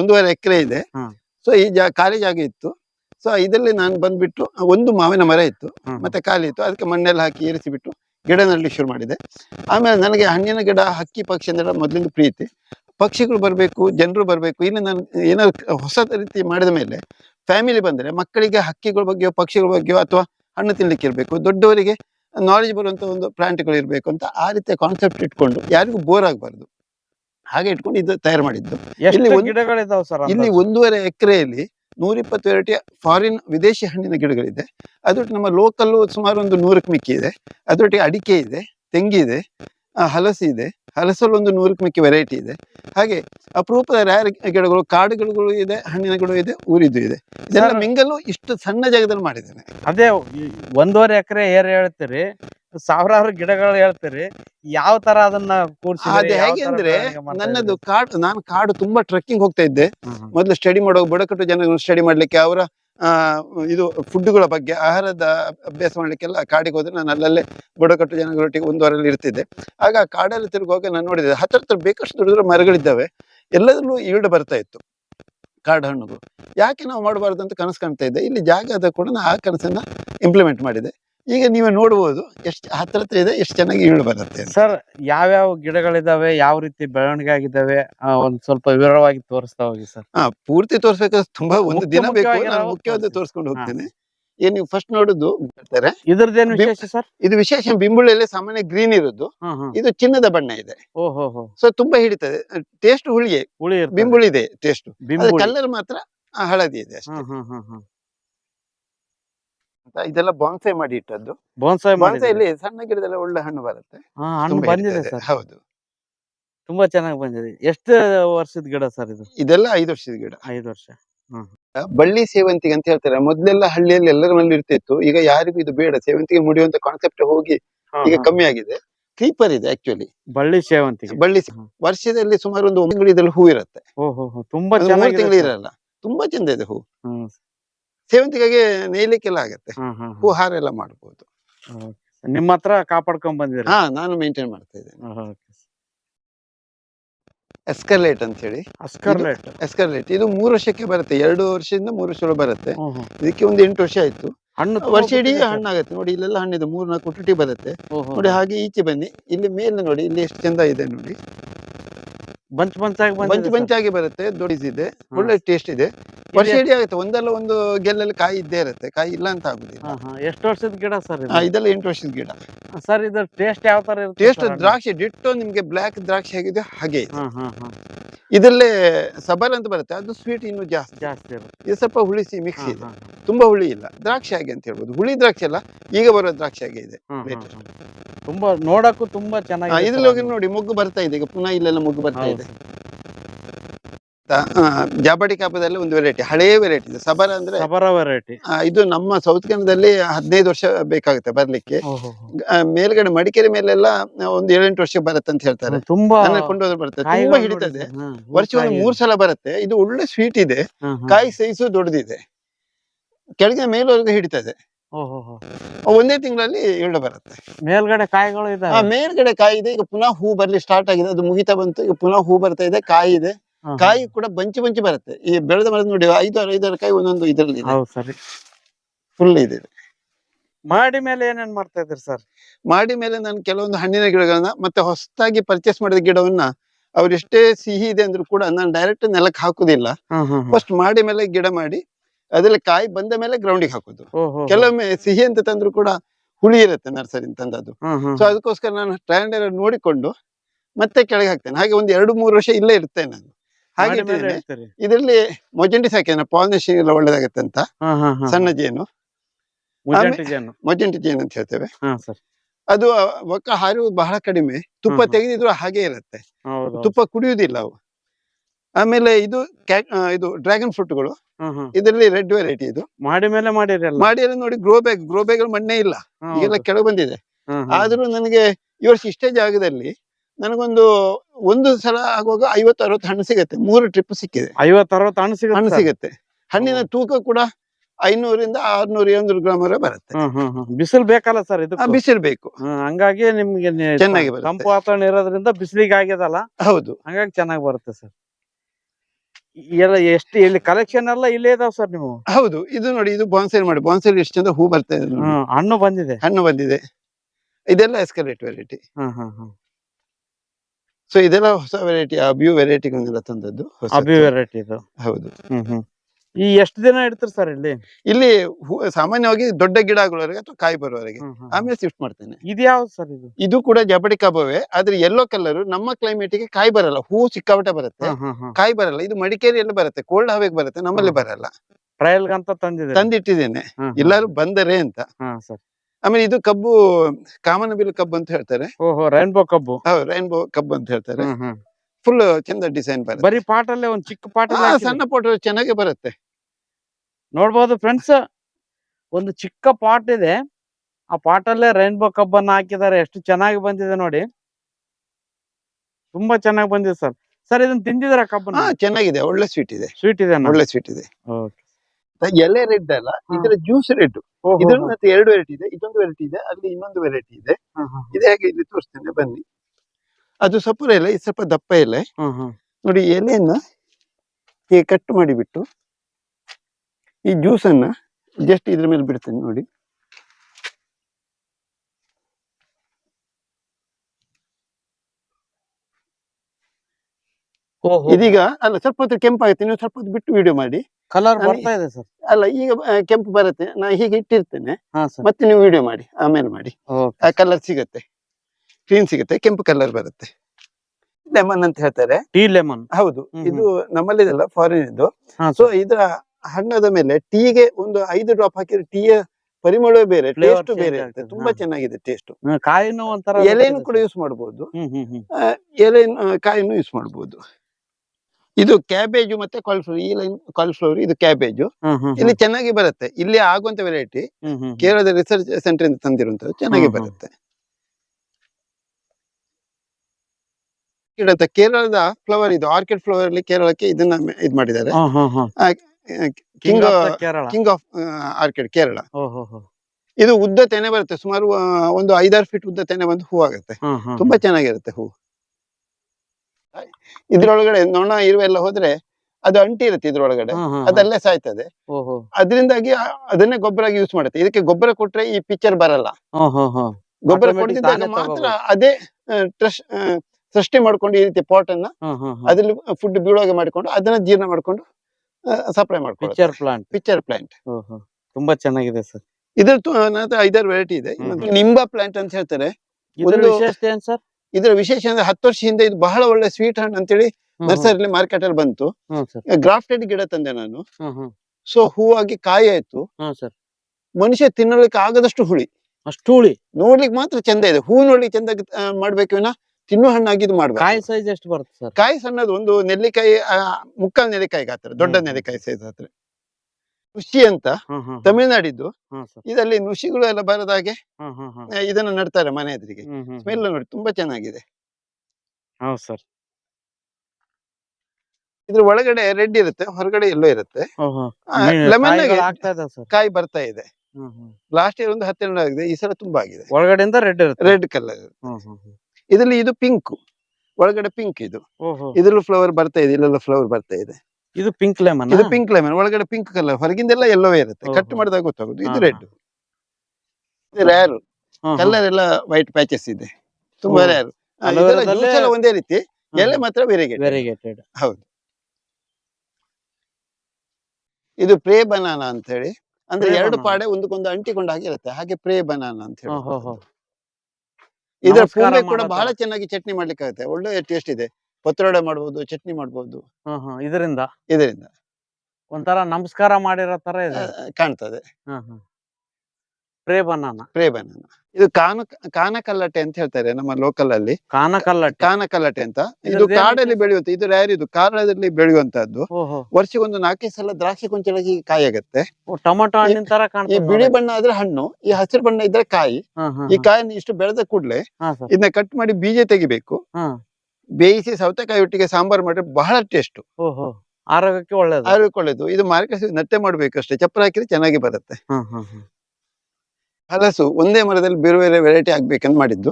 ಒಂದೂವರೆ ಎಕರೆ ಇದೆ. ಸೊ ಈ ಜಾ ಖಾಲಿ ಜಾಗ ಇತ್ತು. ಸೊ ಇದರಲ್ಲಿ ನಾನು ಬಂದ್ಬಿಟ್ಟು ಒಂದು ಮಾವಿನ ಮರ ಇತ್ತು. ಮತ್ತೆ ಖಾಲಿ ಇತ್ತು. ಅದಕ್ಕೆ ಮಣ್ಣೆಲ್ಲ ಹಾಕಿ ಏರಿಸಿಬಿಟ್ಟು ಗಿಡ ನಡ್ಲಿಕ್ಕೆ ಶುರು ಮಾಡಿದೆ. ಆಮೇಲೆ ನನಗೆ ಹಣ್ಣಿನ ಗಿಡ ಹಕ್ಕಿ ಪಕ್ಷಿ ಅಂದ್ರೆ ಮೊದಲಿಂದ ಪ್ರೀತಿ. ಪಕ್ಷಿಗಳು ಬರಬೇಕು ಜನರು ಬರಬೇಕು ಇನ್ನು ನಾನು ಏನಾದ್ರು ಹೊಸ ರೀತಿ ಮಾಡಿದ ಮೇಲೆ ಫ್ಯಾಮಿಲಿ ಬಂದರೆ ಮಕ್ಕಳಿಗೆ ಹಕ್ಕಿಗಳ ಬಗ್ಗೆಯೋ ಪಕ್ಷಿಗಳ ಬಗ್ಗೆಯೋ ಅಥವಾ ಹಣ್ಣು ತಿನ್ಲಿಕ್ಕೆ ಇರಬೇಕು ದೊಡ್ಡವರಿಗೆ ನಾಲೆಜ್ ಬರುವಂತ ಒಂದು ಪ್ಲಾಂಟ್ಗಳು ಇರಬೇಕು ಅಂತ ಆ ರೀತಿಯ ಕಾನ್ಸೆಪ್ಟ್ ಇಟ್ಕೊಂಡು ಯಾರಿಗೂ ಬೋರ್ ಆಗಬಾರ್ದು. ಹಾಗೆ ಇಟ್ಕೊಂಡು ಇದು ತಯಾರು ಮಾಡಿದ್ದು. ಇಲ್ಲಿ ಒಂದೂವರೆ ಎಕರೆಯಲ್ಲಿ ನೂರಿಪ್ಪತ್ತು ವೆರೈಟಿ ಫಾರಿನ್ ವಿದೇಶಿ ಹಣ್ಣಿನ ಗಿಡಗಳಿದೆ. ಅದರೊಟ್ಟಿಗೆ ನಮ್ಮ ಲೋಕಲ್ ಸುಮಾರು ಒಂದು ನೂರಕ್ಕೆ ಮಿಕ್ಕಿ ಇದೆ ಅದರೊಟ್ಟಿಗೆ ಅಡಿಕೆ ಇದೆ ತೆಂಗಿದೆ ಹಲಸು ಇದೆ. ಹಲಸಲ್ಲಿ ಒಂದು ನೂರಕ್ಕೆ ಮಿಕ್ಕಿ ವೆರೈಟಿ ಇದೆ ಹಾಗೆ ಅಪರೂಪದ ರ್ಯಾರ್ ಗಿಡಗಳು ಕಾಡು ಗಿಡಗಳು ಇದೆ ಹಣ್ಣಿನ ಗಿಡ ಇದೆ ಊರಿದ್ದು ಇದೆ ಇದೆಲ್ಲ ಮಿಂಗಲು ಇಷ್ಟು ಸಣ್ಣ ಜಾಗದಲ್ಲಿ ಮಾಡಿದ್ದೇನೆ ಅದೇ ಒಂದೂವರೆ ಎಕರೆ ಏರ್ ಹೇಳ್ತೀರಿ ಸಾವಿರಾರು ಗಿಡಗಳು ಹೇಳ್ತೀರಿ ಯಾವ ತರ ಅದನ್ನ? ಅದೇ ಹೇಗೆ ಅಂದ್ರೆ ನನ್ನದು ಕಾಡು ನಾನು ಕಾಡು ತುಂಬಾ ಟ್ರೆಕ್ಕಿಂಗ್ ಹೋಗ್ತಾ ಇದ್ದೆ. ಮೊದಲು ಸ್ಟಡಿ ಮಾಡೋ ಬುಡಕಟ್ಟು ಜನ ಸ್ಟಡಿ ಮಾಡ್ಲಿಕ್ಕೆ ಅವರ ಇದು ಫುಡ್ಗಳ ಬಗ್ಗೆ, ಆಹಾರದ ಅಭ್ಯಾಸ ಮಾಡಲಿಕ್ಕೆಲ್ಲ ಕಾಡಿಗೆ ಹೋದ್ರೆ ನಾನು ಅಲ್ಲಲ್ಲೇ ಬುಡಕಟ್ಟು ಜನಗಳೊಟ್ಟಿಗೆ ಒಂದು ವಾರಲ್ಲಿ ಇರ್ತಿದ್ದೆ. ಆಗ ಕಾಡಲ್ಲಿ ತಿರುಗುವಾಗ ನಾನು ನೋಡಿದೆ, ಹತ್ರ ಹತ್ರ ಬೇಕಷ್ಟು ದೊಡ್ಡ ಮರಗಳಿದ್ದಾವೆ, ಎಲ್ಲದರಲ್ಲೂ ಈಡು ಬರ್ತಾ ಇತ್ತು, ಕಾಡು ಹಣ್ಣುಗಳು. ಯಾಕೆ ನಾವು ಮಾಡಬಾರ್ದು ಅಂತ ಕನಸು ಕಾಣ್ತಾ ಇದ್ದೆ. ಇಲ್ಲಿ ಜಾಗ ಅದ ಕೂಡ ಆ ಕನಸನ್ನು ಇಂಪ್ಲಿಮೆಂಟ್ ಮಾಡಿದೆ. ಈಗ ನೀವು ನೋಡಬಹುದು ಎಷ್ಟು ಹತ್ರ ಹತ್ರ ಇದೆ ಎಷ್ಟು ಚೆನ್ನಾಗಿ ಇಳು ಬರುತ್ತೆ. ಸರ್ ಯಾವ್ಯಾವ ಗಿಡಗಳಿದಾವೆ ಯಾವ ರೀತಿ ಬೆಳವಣಿಗೆ ಆಗಿದ್ದಾವೆ ಆ, ಒಂದ್ ಸ್ವಲ್ಪ ವಿವರವಾಗಿ ತೋರಿಸ್ತಾ ಹೋಗಿ ಸರ್. ಹಾ ಪೂರ್ತಿ ತೋರ್ಸ್ಬೇಕಾದ್ರೆ ತುಂಬಾ ಒಂದು ಮುಖ್ಯ ದಿನ ಬೇಕು ಮುಖ್ಯವಾಗಿ ನಾನು ಮುಖ್ಯವಾದ ತೋರಿಸ್ಕೊಂಡು ಹಾ. ಹೋಗ್ತೇನೆ. ಏನ್ ನೀವು ಫಸ್ಟ್ ನೋಡುದು ಬರ್ತಾರೆ ಇದ್ರದ್ದೇನು ಬಿಂ- ವಿಶೇಷ ಸರ್? ಇದು ವಿಶೇಷ ಬಿಂಬುಳಿಯಲ್ಲಿ ಸಾಮಾನ್ಯ ಗ್ರೀನ್ ಇರೋದು. ಇದು ಚಿನ್ನದ ಬಣ್ಣ ಇದೆ. ಹೋ ಸೊ ತುಂಬಾ ಹಿಡಿತದೆ. ಟೇಸ್ಟ್ ಹುಳಿಗೆ. ಹುಳಿ ಇರ್ತದೆ. ಬಿಂಬುಳಿ ಇದೆ ಟೇಸ್ಟ್ ಬಿಂಬುಳಿ. ಕಲರ್ ಮಾತ್ರ ಆ, ಹಳದಿ ಇದೆ ಅಷ್ಟೇ. ಅಂತ ಇದೆಲ್ಲ ಬಾನ್ಸೈ ಮಾಡಿ ಇಟ್ಟದ್ದು. ಬಾನ್ಸೈ ಬಾನ್ಸೈಲಿ ಸಣ್ಣ ಗಿಡದಲ್ಲಿ ಒಳ್ಳೆ ಹಣ್ಣು ಬರುತ್ತೆ. ಹಣ್ಣು ತುಂಬಾ ಬಂದಿದೆ. ಸರ್. ಹೌದು. ತುಂಬಾ ಚೆನ್ನಾಗಿ ಬಂದಿದೆ. ಎಷ್ಟು ವರ್ಷದ ಗಿಡ ಸರ್ ಇದು? ಇದೆಲ್ಲ ಐದು ವರ್ಷದ ಗಿಡ. ಐದು ವರ್ಷ. ಬಳ್ಳಿ ಸೇವಂತಿಗೆ ಅಂತ ಹೇಳ್ತಾರೆ. ಮೊದ್ಲೆಲ್ಲ ಹಳ್ಳಿಯಲ್ಲಿ ಎಲ್ಲರ ಮನೇಲಿ ಇರ್ತಿತ್ತು. ಈಗ ಯಾರಿಗೂ ಇದು ಬೇಡ. ಸೇವಂತಿಗೆ ಮುಡಿಯುವಂತ ಕಾನ್ಸೆಪ್ಟ್ ಹೋಗಿ ಈಗ ಕಮ್ಮಿ ಆಗಿದೆ. ಕ್ರೀಪರ್ ಇದೆ ಆಕ್ಚುಲಿ ಬಳ್ಳಿ ಸೇವಂತಿಗೆ. ಬಳ್ಳಿ ಸ- ವರ್ಷದಲ್ಲಿ ಸುಮಾರು ಒಂದು ಒಂದು ತಿಂಗಳು ಇದ್ರಲ್ಲಿ ಹೂ ಇರುತ್ತೆ. ಹೋ, ತುಂಬಾ ಚೆನ್ನಾಗಿ ಮೂರು ತಿಂಗಳು. ಇರಲ್ಲ. ತುಂಬಾ ಚಂದ ಇದೆ ಹೂ. ಸೇವಂತಿಗೆಗೆ ನೇಯ್ಲಿಕ್ಕೆಲ್ಲ ಆಗತ್ತೆ. ಹೂ ಹಾರ ಎಲ್ಲ ಮಾಡ್ಬೋದು. ನಿಮ್ಮ ಹತ್ರ ಕಾಪಾಡ್ಕೊಂಡ್ ಹಾ ನಾನು ಮೇಂಟೈನ್ ಮಾಡ್ತಾ ಇದ್ದೇನೆ. ಎಸ್ಕರ್ಲೇಟ್ ಅಂತ ಹೇಳಿ ಅಸ್ಕರ್ಲೇಟ್ ಎಸ್ಕಲೇಟ್ ಇದು ಮೂರು ವರ್ಷಕ್ಕೆ ಬರುತ್ತೆ. ಎರಡು ವರ್ಷದಿಂದ ಮೂರು ವರ್ಷ ಬರುತ್ತೆ. ಇದಕ್ಕೆ ಒಂದು ಎಂಟು ವರ್ಷ ಆಯ್ತು. ಹಣ್ಣು ವರ್ಷ ಇಡೀ. ಹಣ್ಣಾಗತ್ತೆ. ನೋಡಿ ಇಲ್ಲೆಲ್ಲ ಹಣ್ಣಿದೆ. ಮೂರು ನಾಲ್ಕು ಟುಟಿ ಬರುತ್ತೆ. ನೋಡಿ ಹಾಗೆ ಈಚೆ ಬನ್ನಿ. ಇಲ್ಲಿ ಮೇಲೆ ನೋಡಿ ಇಲ್ಲಿ ಎಷ್ಟು ಚಂದ ಇದೆ ನೋಡಿ. ಬಂಚ್ ಬಂಚಾಗಿ ಬಂಚ್ ಬಂಚಾಗಿ ಬರುತ್ತೆ. ದೊಡ್ಡ ಇದೆ ಒಳ್ಳೆ ಟೇಸ್ಟ್ ಇದೆ. ವರ್ಷ ಇಡೀ ಆಗುತ್ತೆ. ಒಂದಲ್ಲ ಒಂದು ಗೆಲ್ಲಲ್ಲಿ ಕಾಯಿ ಇದ್ದೇ ಇರುತ್ತೆ. ಕಾಯಿ ಇಲ್ಲ ಅಂತ ಆಗುದಿಲ್ಲ. ಎಷ್ಟು ವರ್ಷದ ಗಿಡ ಸರ್ ಇದಲ್ಲ ಇದೆಲ್ಲ ಎಂಟು ವರ್ಷದ ಗಿಡ. ಸರ್ ಇದ್ರ ಟೇಸ್ಟ್ ಯಾವ ತರ ಇರುತ್ತೆ ಟೇಸ್ಟ್ sir? ದ್ರಾಕ್ಷಿ ಡಿಟ್ಟು ನಿಮ್ಗೆ ಬ್ಲಾಕ್ ದ್ರಾಕ್ಷಿ ಆಗಿದೆ ಹಾಗೆ ಇದೆ. ಹಾ ಹಾ ಹಾ. ಇದರಲ್ಲೇ ಸಬರ್ ಅಂತ ಬರುತ್ತೆ. ಅದು ಸ್ವೀಟ್ ಇನ್ನು ಜಾಸ್ತಿ. ಜಾಸ್ತಿ ಇರುತ್ತೆ. ಇದು ಸ್ವಲ್ಪ ಹುಳಿಸಿ ಮಿಕ್ಸ್ ಇದೆ. ಹಾ, ತುಂಬಾ ಹುಳಿ ಇಲ್ಲ. ದ್ರಾಕ್ಷಿ ಹಾಗೆ ಅಂತ ಹೇಳ್ಬೋದು. ಹುಳಿ ದ್ರಾಕ್ಷಿ ಅಲ್ಲ ಈಗ ಬರೋ ದ್ರಾಕ್ಷಿ ಹಾಗೆ ಇದೆ. ಹಾ, ಹಾ, Later. ಹಾ. ತುಂಬಾ ನೋಡಕ್ಕೂ ತುಂಬಾ ಚೆನ್ನಾಗಿದೆ ಚೆನ್ನಾಗಿ ಇದ್ರಲ್ಲಿ ಹೋಗಿ ನೋಡಿ ಮೊಗ್ಗು ಬರ್ತಾ ಇದೆ. ಈಗ ಪುನಃ ಇಲ್ಲೆಲ್ಲ ಮೊಗ್ಗು ಬರ್ತಾ ಇದೆ. ಜಾಬಡಿ ಕಾಪದಲ್ಲಿ ಒಂದು ವೆರೈಟಿ ಹಳೇ ವೆರೈಟಿ ಸಬರ ಅಂದ್ರೆ ಸಬರ ವೆರೈಟಿ ಇದು ನಮ್ಮ ಸೌತ್ ಕನ್ನಡದಲ್ಲಿ ಹದಿನೈದು ವರ್ಷ ಬೇಕಾಗುತ್ತೆ ಬರ್ಲಿಕ್ಕೆ. ಮೇಲ್ಗಡೆ ಮಡಿಕೇರಿ ಮೇಲೆಲ್ಲ ಒಂದು ಏಳೆಂಟು ವರ್ಷ ಬರುತ್ತೆ ಅಂತ ಹೇಳ್ತಾರೆ. ತುಂಬಾ ಕೊಂಡೋದ್ರೆ ಬರುತ್ತೆ. ತುಂಬಾ ಹಿಡಿತದೆ. ವರ್ಷ ಒಂದು ಮೂರ್ ಸಲ ಬರುತ್ತೆ. ಇದು ಒಳ್ಳೆ ಸ್ವೀಟ್ ಇದೆ. ಕಾಯಿ ಸೈಜು ದೊಡ್ಡದಿದೆ. ಕೆಳಗೆ ಮೇಲ್ವರೆಗೂ ಹಿಡಿತದೆ. ಒಂದೇ ತಿಂಗಳಲ್ಲಿ ಎರಡು ಬರುತ್ತೆ. ಮೇಲ್ಗಡೆ ಕಾಯಿಗಳು ಇದೆ ಮೇಲ್ಗಡೆ ಕಾಯಿ ಇದೆ. ಈಗ ಪುನಃ ಹೂ ಬರ್ಲಿ ಸ್ಟಾರ್ಟ್ ಆಗಿದೆ. ಅದು ಮುಗಿತಾ ಬಂತು. ಈಗ ಪುನಃ ಹೂ ಬರ್ತಾ ಇದೆ. ಕಾಯಿ ಇದೆ. ಕಾಯಿ ಕೂಡ ಬಂಚಿ ಬಂಚಿ ಬರುತ್ತೆ. ಈ ಬೆಳೆದ ಮರದ ನೋಡಿ ಐದಾರು ಐದಾರು ಕಾಯಿ ಒಂದೊಂದು ಇದರಲ್ಲಿ ಇದೆ. ಹೌದು ಸರಿ. ಫುಲ್ ಇದೆ ಮಾಡಿ ಮೇಲೆ ಏನೇನ್ ಮಾಡ್ತಾ ಇದ್ರಿ ಸರ್? ಮಾಡಿ ಮೇಲೆ ನಾನು ಕೆಲವೊಂದು ಹಣ್ಣಿನ ಗಿಡಗಳನ್ನ ಮತ್ತೆ ಹೊಸದಾಗಿ ಪರ್ಚೇಸ್ ಮಾಡಿದ ಗಿಡವನ್ನ ಅವ್ರು ಎಷ್ಟೇ ಸಿಹಿ ಇದೆ ಅಂದ್ರೂ ಕೂಡ ನಾನು ಡೈರೆಕ್ಟ್ ನೆಲಕ್ಕೆ ಹಾಕುದಿಲ್ಲ. ಫಸ್ಟ್ ಮಾಡಿ ಮೇಲೆ ಗಿಡ ಮಾಡಿ ಅದ್ರಲ್ಲಿ ಕಾಯಿ ಬಂದ ಮೇಲೆ ಗ್ರೌಂಡಿಗೆ ಹಾಕುದು. ಕೆಲವೊಮ್ಮೆ ಸಿಹಿ ಅಂತ ತಂದ್ರು ಕೂಡ ಹುಳಿ ಇರುತ್ತೆ ನರ್ಸರಿ ತಂದದ್ದು. ಸೊ ಅದಕ್ಕೋಸ್ಕರ ನಾನು ಸ್ಟ್ಯಾಂಡರ್ಡ್ ನೋಡಿಕೊಂಡು ಮತ್ತೆ ಕೆಳಗೆ ಹಾಕ್ತೇನೆ. ಹಾಗೆ ಒಂದು ಎರಡು ಮೂರು ವರ್ಷ ಇಲ್ಲೇ ಇರ್ತೇನೆ ನಾನು. ಹಾಗೆ. ಇದರಲ್ಲಿ ಮೊಜೆಂಟಿ ಸಾಕಿದ್ದೇನೆ ಪಾಲಿನೇಷನ್ ಎಲ್ಲ ಒಳ್ಳೇದಾಗತ್ತೆ ಅಂತ? ಸಣ್ಣ ಜೇನು. ಮುಜಂಟಿ ಜೇನು. ಅಂತ ಹೇಳ್ತೇವೆ. ಅದು ಒಕ್ಕ ಹಾರುವುದು ಬಹಳ ಕಡಿಮೆ. ತುಪ್ಪ. ತೆಗೆದಿದ್ರು ಹಾಗೆ ಇರುತ್ತೆ. ತುಪ್ಪ ಕುಡಿಯುವುದಿಲ್ಲ ಅವು. ಆಮೇಲೆ ಇದು ಇದು ಡ್ರ್ಯಾಗನ್ ಫ್ರೂಟ್ಗಳು ಇದರಲ್ಲಿ ರೆಡ್ ವೆರೈಟಿ ಇದು. ಮಾಡಿ ಮೇಲೆ ಮಾಡಿ ನೋಡಿ ಗ್ರೋ ಬ್ಯಾಗ್ ಗ್ರೋ ಬ್ಯಾಗ್ ಮಣ್ಣೇ ಇಲ್ಲ. ಈಗೆಲ್ಲ ಕೆಳಗೆ ಬಂದಿದೆ. ಆದ್ರೂ ನನಗೆ ಈ ವರ್ಷ ಇಷ್ಟೇ ಜಾಗದಲ್ಲಿ ನನಗೊಂದು ಒಂದು ಸಲ ಆಗುವಾಗ ಐವತ್ತು ಅರವತ್ತು ಹಣ್ಣು ಸಿಗುತ್ತೆ. ಮೂರು ಟ್ರಿಪ್ ಸಿಕ್ಕಿದೆ. ಐವತ್ತು ಅರವತ್ತು ಹಣ್ಣು ಸಿಗುತ್ತೆ ಹಣ್ಣು? ಸಿಗುತ್ತೆ. ಹಣ್ಣಿನ ತೂಕ ಕೂಡ ಐನೂರಿಂದ ಆರ್ನೂರ ಏಳ್ನೂರು ಗ್ರಾಮ್ ವರೆ ಬರುತ್ತೆ. ಬಿಸಿಲು ಬೇಕಲ್ಲ ಸರ್ ಇದು ಬಿಸಿಲು ಬೇಕು. ಹಂಗಾಗಿ ನಿಮ್ಗೆ ಚೆನ್ನಾಗಿ ಬರುತ್ತೆ. ತಂಪು ವಾತಾವರಣ ಇರೋದ್ರಿಂದ ಬಿಸಿಲಿಗೆ ಆಗ್ಯದಲ್ಲ? ಹೌದು. ಹಂಗಾಗಿ ಚೆನ್ನಾಗಿ ಬರುತ್ತೆ ಸರ್. ಎಲ್ಲ ಎಷ್ಟು ಇಲ್ಲಿ ಕಲೆಕ್ಷನ್ ಎಲ್ಲ ಇಲ್ಲೇ ಇದಾವ್ ಸರ್ ನೀವು? ಹೌದು. ಇದು ನೋಡಿ ಇದು ಬಾನ್ಸೈಲ್ ಮಾಡಿ. ಬಾನ್ಸೈಲ್ ಎಷ್ಟು ಚಂದ ಹೂ ಬರ್ತಾ ಇದೆ ಹಣ್ಣು ಬಂದಿದೆ. ಹಣ್ಣು ಬಂದಿದೆ. ಇದೆಲ್ಲ ಎಸ್ಕಲೇಟ್ ವೆರೈಟಿ ಹಾ ಹ್ಮ್ ಹ್ಮ್. ಸೊ ಇದೆಲ್ಲ ಹೊಸ ವೆರೈಟಿ ಅಬ್ಯೂ ವೆರೈಟಿಗಳನ್ನೆಲ್ಲ ತಂದದ್ದು ಹೊಸತ್ತು. ಅಬಿ ವೆರೈಟಿ ಇದು. ಹೌದು. ಹ್ಮ್ ಹ್ಮ್. ಈ ಎಷ್ಟು ದಿನ ಇಡ್ತಾರೆ ಸರ್ ಇಲ್ಲಿ? ಇಲ್ಲಿ ಹೂ- ಸಾಮಾನ್ಯವಾಗಿ ದೊಡ್ಡ ಗಿಡ ಆಗುವವರೆಗೆ ಅಥವಾ ಕಾಯಿ ಬರೋವರೆಗೆ ಹ್ಮ್, ಹ್ಮ್. ಆಮೇಲೆ ಶಿಫ್ಟ್ ಮಾಡ್ತೇನೆ. ಇದು ಯಾವ್ದು ಸರ್ ಇದು? ಇದು ಕೂಡ ಜಬಡಿ ಕಬಾವೆ ಆದ್ರೆ ಎಲ್ಲೋ ಕಲರ್ ನಮ್ಮ climate ಗೆ ಕಾಯಿ ಬರಲ್ಲ. ಹೂ ಸಿಕ್ಕಾಪಟ್ಟೆ ಬರುತ್ತೆ. ಹ್ಮ್ ಹ್ಮ್ ಹ್ಮ್. ಕಾಯಿ ಬರಲ್ಲ. ಇದು ಮಡಿಕೇರಿಯಲ್ಲಿ ಬರುತ್ತೆ. ಕೋಲ್ಡ್ ಹವೆಗೆ ಬರುತ್ತೆ. ನಮ್ಮಲ್ಲಿ ಹ್ಮ್. ಬರಲ್ಲ. ಟ್ರಯಲ್ ಅಂತ ತಂದಿದೆ ತಂದಿಟ್ಟಿದ್ದೇನೆ. ಎಲ್ಲರೂ ಬಂದರೆ ಅಂತ. ಹಾ ಸರ್. ಆಮೇಲೆ ಇದು ಕಬ್ಬು ಕಾಮನ್ ಬಿಲ್ ಕಬ್ಬು ಅಂತ ಹೇಳ್ತಾರೆ. ಓಹೋ ರೈನ್ಬೋ ಕಬ್ಬು. ರೈನ್ಬೋ ಕಬ್ಬು ಅಂತ ಹೇಳ್ತಾರೆ. ಫುಲ್ ಚಂದ ಡಿಸೈನ್ ಬರುತ್ತೆ. ಬರೀ ಪಾಟಲ್ಲೇ ಒಂದು ಚಿಕ್ಕ ಪಾಟ್ ಸಣ್ಣ ಪಾಟ್ ಚೆನ್ನಾಗಿ ಬರುತ್ತೆ. ನೋಡ್ಬೋದು ಫ್ರೆಂಡ್ಸ್ ಒಂದು ಚಿಕ್ಕ ಪಾಟ್ ಇದೆ. ಆ ಪಾಟಲ್ಲೇ ರೈನ್ಬೋ ಕಬ್ಬನ್ನ ಹಾಕಿದ್ದಾರೆ. ಎಷ್ಟು ಚೆನ್ನಾಗಿ ಬಂದಿದೆ ನೋಡಿ. ತುಂಬಾ ಚೆನ್ನಾಗಿ ಬಂದಿದೆ ಸರ್. ಸರ್ ಇದನ್ನ ತಿಂದಿದಾರೆ ಹಾ ಕಬ್ಬನ್ನ ಚೆನ್ನಾಗಿದೆ. ಒಳ್ಳೆ ಸ್ವೀಟ್ ಇದೆ. ಸ್ವೀಟ್ ಇದೆ ಒಳ್ಳೆ ಸ್ವೀಟ್ ಇದೆ. ಎಲೆ ರೆಡ್ ಅಲ್ಲ. ಇದರ ಜ್ಯೂಸ್ ರೆಡ್ ಇದ್ರ ಮತ್ತೆ ಎರಡು ವೆರೈಟಿ ಇದೆ. ಇದೊಂದು ವೆರೈಟಿ ಇದೆ ಅಲ್ಲಿ ಇನ್ನೊಂದು ವೆರೈಟಿ ಇದೆ. ಇದು ಹೇಗೆ ಇಲ್ಲಿ ತೋರಿಸ್ತೇನೆ ಬನ್ನಿ. ಅದು ಸಪೂರ ಎಲೆ ಇದು ಸ್ವಲ್ಪ ದಪ್ಪ ಎಲೆ. ನೋಡಿ ಎಲೆಯನ್ನ ಹೀಗೆ ಕಟ್ ಮಾಡಿಬಿಟ್ಟು ಈ ಜ್ಯೂಸನ್ನ ಜಸ್ಟ್ ಇದ್ರ ಮೇಲೆ ಬಿಡ್ತೇನೆ ನೋಡಿ. ಇದೀಗ ಅಲ್ಲ ಸ್ವಲ್ಪ ಹೊತ್ತು ಕೆಂಪಾಗುತ್ತೆ. ನೀವು ಸ್ವಲ್ಪ ಹೊತ್ತು ಬಿಟ್ಟು ವಿಡಿಯೋ ಮಾಡಿ. ಕಲರ್ ಬರ್ತಾ ಇದೆ ಸರ್ ಅಲ್ಲ ಈಗ ಆ, ಕೆಂಪು ಬರುತ್ತೆ. ನಾ ಹೀಗೆ ಇಟ್ಟಿರ್ತೇನೆ. ಹಾ ಸರ್ ಮತ್ತೆ ನೀವು ವಿಡಿಯೋ ಮಾಡಿ ಆಮೇಲೆ ಮಾಡಿ. ಆ ಕಲರ್ ಸಿಗುತ್ತೆ. ಕ್ಲೀನ್ ಸಿಗುತ್ತೆ ಕೆಂಪು ಕಲರ್ ಬರುತ್ತೆ. ಲೆಮನ್ ಅಂತ ಹೇಳ್ತಾರೆ. ಟೀ ಲೆಮನ್ ಹೌದು. ಹ್ಮ್ ಇದು ನಮ್ಮಲ್ಲಿದೆಲ್ಲ ಫಾರಿನ್ ಇದು ಹಾ ಸೊ ಇದರ ಹಣ್ಣದ ಮೇಲೆ ಟೀಗೆ ಒಂದು ಐದು ಡ್ರಾಪ್ ಹಾಕಿದ್ರೆ ಟೀಯ ಪರಿಮಳವೇ ಬೇರೆ ಟೇಸ್ಟ್ change ಬೇರೆ ಆಗ್ತದೆ. ಇರುತ್ತೆ ತುಂಬಾ ಹಾ. ಚೆನ್ನಾಗಿದೆ ಟೇಸ್ಟ್ ಕಾಯಿನೂ ಒಂಥರ ಎಲೆಯನ್ನು ಕೂಡ ಯೂಸ್ ಮಾಡಬಹುದು ಹ್ಮ್ ಹ್ಮ್ ಹ್ಮ್. ಎಲೆ ಕಾಯನ್ನು ಯೂಸ್ ಮಾಡಬಹುದು ಇದು ಕ್ಯಾಬೇಜು ಮತ್ತೆ ಕಾಲಿಫ್ಲವರ್ ಈ ಲೈನ್ ಕಾಲಿಫ್ಲವರ್ ಇದು ಕ್ಯಾಬೇಜು ಇಲ್ಲಿ ಚೆನ್ನಾಗಿ ಬರುತ್ತೆ. ಇಲ್ಲಿ ಆಗುವಂತ ವೆರೈಟಿ ಕೇರಳದ ರಿಸರ್ಚ್ ಸೆಂಟರ್ ಇಂದ ತಂದಿರುವಂತದ್ದು ಚೆನ್ನಾಗಿ. ಬರುತ್ತೆ. ಕೇರಳದ ಫ್ಲವರ್ ಇದು ಆರ್ಕಿಡ್ ಫ್ಲವರ್ ಅಲ್ಲಿ ಕೇರಳಕ್ಕೆ ಇದನ್ನ ಇದ್ ಮಾಡಿದ್ದಾರೆ. King king of orchid Kerala. ಇದು ಉದ್ದ ತೆನೆ ಬರುತ್ತೆ. ಸುಮಾರು ಒಂದು ಐದಾರು ಫೀಟ್ ಉದ್ದ ತೆನೆ ಬಂದು ಹೂ ಆಗುತ್ತೆ ತುಂಬಾ ಚೆನ್ನಾಗಿರುತ್ತೆ ಹೂ ಇದ್ರೊಳಗಡೆ ನೊಣ ಇರುವೆ ಎಲ್ಲ ಹೋದ್ರೆ ಅದು ಅಂಟಿ ಇರುತ್ತೆ ಇದ್ರೊಳಗಡೆ. ಅದಲ್ಲೇ ಸಾಯ್ತದೆ. ಅದರಿಂದಾಗಿ ಅದನ್ನೇ ಗೊಬ್ಬರ ಯೂಸ್ ಮಾಡುತ್ತೆ. ಇದಕ್ಕೆ ಗೊಬ್ಬರ ಕೊಟ್ರೆ ಈ ಪಿಕ್ಚರ್ ಬರಲ್ಲ. ಗೊಬ್ಬರ ಕೊಡ್ತಿದ್ದಾಗ ಮಾತ್ರ ಅದೇ ಸೃಷ್ಟಿ ಮಾಡ್ಕೊಂಡು ಈ ರೀತಿ ಪಾಟ್ ಅನ್ನ ಅದ್ರಲ್ಲಿ ಫುಡ್ ಬೀಳೋಗೆ ಮಾಡ್ಕೊಂಡು ಅದನ್ನ ಜೀರ್ಣ ಮಾಡ್ಕೊಂಡು ಸಪ್ಲೈ ಮಾಡ್ಕೊಂಡು ಪಿಕ್ಚರ್ ಪ್ಲಾಂಟ್ ಪಿಕ್ಚರ್ ಪ್ಲಾಂಟ್ ತುಂಬಾ ಚೆನ್ನಾಗಿದೆ ಸರ್. ಇದ್ರ ಐದಾರು ವೆರೈಟಿ ಇದೆ. ನಿಂಬಾ ಪ್ಲಾಂಟ್ ಅಂತ ಹೇಳ್ತಾರೆ. ಸರ್? ಇದರ ವಿಶೇಷ ಅಂದ್ರೆ ಹತ್ತು ವರ್ಷ ಹಿಂದೆ ಇದು ಬಹಳ ಒಳ್ಳೆ ಸ್ವೀಟ್ ಹಣ್ಣು ಅಂತೇಳಿ ನರ್ಸರಿಲಿ ಮಾರ್ಕೆಟ್ ಅಲ್ಲಿ ಬಂತು. ಗ್ರಾಫ್ಟೆಡ್ ಗಿಡ ತಂದೆ ನಾನು. ಸೊ ಹೂವಾಗಿ ಕಾಯಿ ಆಯ್ತು. ಮನುಷ್ಯ ತಿನ್ನಲಿಕ್ಕೆ ಆಗದಷ್ಟು ಹುಳಿ. ಅಷ್ಟು ಹುಳಿ? ನೋಡ್ಲಿಕ್ಕೆ ಮಾತ್ರ ಚಂದ ಇದೆ. ಹೂ ನೋಡ್ಲಿಕ್ಕೆ ಚಂದ ಮಾಡ್ಬೇಕು ವಿನ ತಿನ್ನೋ ಹಣ್ಣಾಗಿ ಇದು ಮಾಡ್ಬೇಕು. ಕಾಯಿ ಸೈಜ್ ಎಷ್ಟು ಬರುತ್ತೆ ಕಾಯಿ ಸಣ್ಣದು ಒಂದು ನೆಲ್ಲಿಕಾಯಿ ಮುಕ್ಕಾಲ್ ನೆಲ್ಲಿಕಾಯಿ ಗಾತ್ರ ದೊಡ್ಡ. ನೆಲ್ಲಿಕಾಯಿ ಸೈಜ್ ಹತ್ರ ನುಷಿ ಅಂತ ತಮಿಳ್ನಾಡಿದ್ದು. ಇದರಲ್ಲಿ ನುಷಿಗಳು ಎಲ್ಲ ಬರದ ಹಾಗೆ ಇದನ್ನ ನಡ್ತಾರೆ ಮನೆ ಎದುರಿಗೆ. ಸ್ಮೆಲ್ ನೋಡಿ ತುಂಬಾ ಚೆನ್ನಾಗಿದೆ. ಹೌದು ಸರ್. ಇದ್ರ ಒಳಗಡೆ ರೆಡ್ ಇರುತ್ತೆ ಹೊರಗಡೆ ಎಲ್ಲೋ ಇರುತ್ತೆ. ಲೆಮನ್ ಕಾಯಿ ಬರ್ತಾ ಇದೆ. ಲಾಸ್ಟ್ ಇಯರ್ ಒಂದು ಹತ್ತೆರಡು ಆಗಿದೆ ಈ ಸಲ ತುಂಬಾ ಆಗಿದೆ. ಒಳಗಡೆಯಿಂದ ರೆಡ್ ರೆಡ್ ಕಲರ್ ಇದರಲ್ಲಿ ಇದು ಪಿಂಕ್ ಒಳಗಡೆ ಪಿಂಕ್ ಇದು. ಇದ್ರಲ್ಲೂ ಫ್ಲವರ್ ಬರ್ತಾ ಇದೆ ಇಲ್ಲೆಲ್ಲ ಫ್ಲವರ್ ಬರ್ತಾ ಇದೆ. ಇದು ಪಿಂಕ್ ಲೆಮನ್ ಇದು ಪಿಂಕ್ ಲೆಮನ್ ಒಳಗಡೆ ಪಿಂಕ್ ಕಲರ್ ಹೊರಗಿಂದೆಲ್ಲ ಎಲ್ಲೋವೇ ಇರುತ್ತೆ. ಕಟ್. ಮಾಡಿದಾಗ ಗೊತ್ತಾಗೋದು. ಇದು ರೆಡ್ ಇದು ರ್ಯಾರು ಕಲರ್ ಎಲ್ಲ ವೈಟ್ ಪ್ಯಾಚಸ್ ಇದೆ. ತುಂಬಾ. ರ್ಯಾರು ಎಲ್ಲ ಒಂದೇ ರೀತಿ. ಎಲೆ ಮಾತ್ರ ವೆರಿಗೇಟ್ ವೆರಿಗೇಟೆಡ್ ಹೌದು. ಇದು ಪ್ರೇ ಬನಾನಾ ಅಂತ ಹೇಳಿ ಅಂದ್ರೆ ಎರಡು ಪಾಡೆ ಒಂದಕ್ಕೊಂದು ಅಂಟಿಕೊಂಡ ಹಾಗೆ ಇರುತ್ತೆ. ಹಾಗೆ ಪ್ರೇ ಬನಾನಾ ಅಂತ ಹೇಳಿ ಇದರ ಪೂರ್ವೆ ಕೂಡ ಬಹಳ ಚೆನ್ನಾಗಿ ಚಟ್ನಿ ಮಾಡ್ಲಿಕ್ಕೆ ಆಗುತ್ತೆ ಒಳ್ಳೆ ಟೇಸ್ಟ್ ಇದೆ. ಪತ್ರೊಡೆ ಮಾಡ್ಬೋದು ಚಟ್ನಿ ಮಾಡ್ಬೋದು. ಹ್ಮ್ ಹ್ಮ್ ಇದರಿಂದ? ಇದರಿಂದ. ಒಂಥರ ನಮಸ್ಕಾರ ಮಾಡಿರೋ ತರ ಇದೆ. ಆ, ಕಾಣ್ತದೆ. ಹ್ಮ್ ಹ್ಮ್ ಪ್ರೇ ಬನಾನ? Pray banana. ಇದು ಕಾನ ಕಾನಕಲ್ಲಟೆ ಅಂತ ಹೇಳ್ತಾರೆ ನಮ್ಮ ಲೋಕಲ್ ಅಲ್ಲಿ. ಕಾನಕಲ್ಲಟ್ಟೆ? ಕಾನಕಲ್ಲಟೆ ಅಂತ. ಇದು ಕಾಡಲ್ಲಿ ಬೆಳೆಯುವಂತ ಇದು ರ್ಯಾರ್ ಇದು? ಕಾಡಲ್ಲಿ ಬೆಳೆಯುವಂತದ್ದು ಓಹೋ. ವರ್ಷಕ್ಕೊಂದು ನಾಲ್ಕೈದು ಸಲ ದ್ರಾಕ್ಷಿ ಕೊಂಚಲಾಗಿ ಕಾಯಿ ಆಗುತ್ತೆ ಓ, ಟೊಮೊಟೊ ಹಣ್ಣಿನ ತರ ಈ ಕಾಣ್ತದೆ ಬಿಳಿ ನೋಡಿ. ಬಣ್ಣ ಆದ್ರೆ ಹಣ್ಣು ಈ ಹಸಿರು ಬಣ್ಣ ಇದ್ರೆ ಕಾಯಿ. ಈ ಕಾಯಿ ಇಷ್ಟು ಬೆಳೆದ ಕೂಡಲೇ ಹಾ ಇದನ್ನ ಕಟ್ ಮಾಡಿ ಬೀಜ ತೆಗಿಬೇಕು. ಬೇಯಿಸಿ ಸೌತೆಕಾಯಿ ಒಟ್ಟಿಗೆ ಸಾಂಬಾರ್ ಮಾಡಿದ್ರೆ ಬಹಳ ಟೇಸ್ಟ್ ಓಹೋ ಆರೋಗ್ಯಕ್ಕೆ ಒಳ್ಳೇದು. ಆರೋಗ್ಯಕ್ಕೆ ಒಳ್ಳೇದು. ಇದು ಮಾರ್ಕೆಟ್ ನಟ್ಟೆ ಮಾಡ್ಬೇಕು ಅಷ್ಟೇ. ಚಪ್ಪರ ಹಾಕಿದ್ರೆ ಚೆನ್ನಾಗಿ ಬರುತ್ತೆ. ಹಲಸು ಒಂದೇ ಮರದಲ್ಲಿ ಬೇರೆ ಬೇರೆ ವೆರೈಟಿ ಆಗ್ಬೇಕಂತ ಮಾಡಿದ್ದು.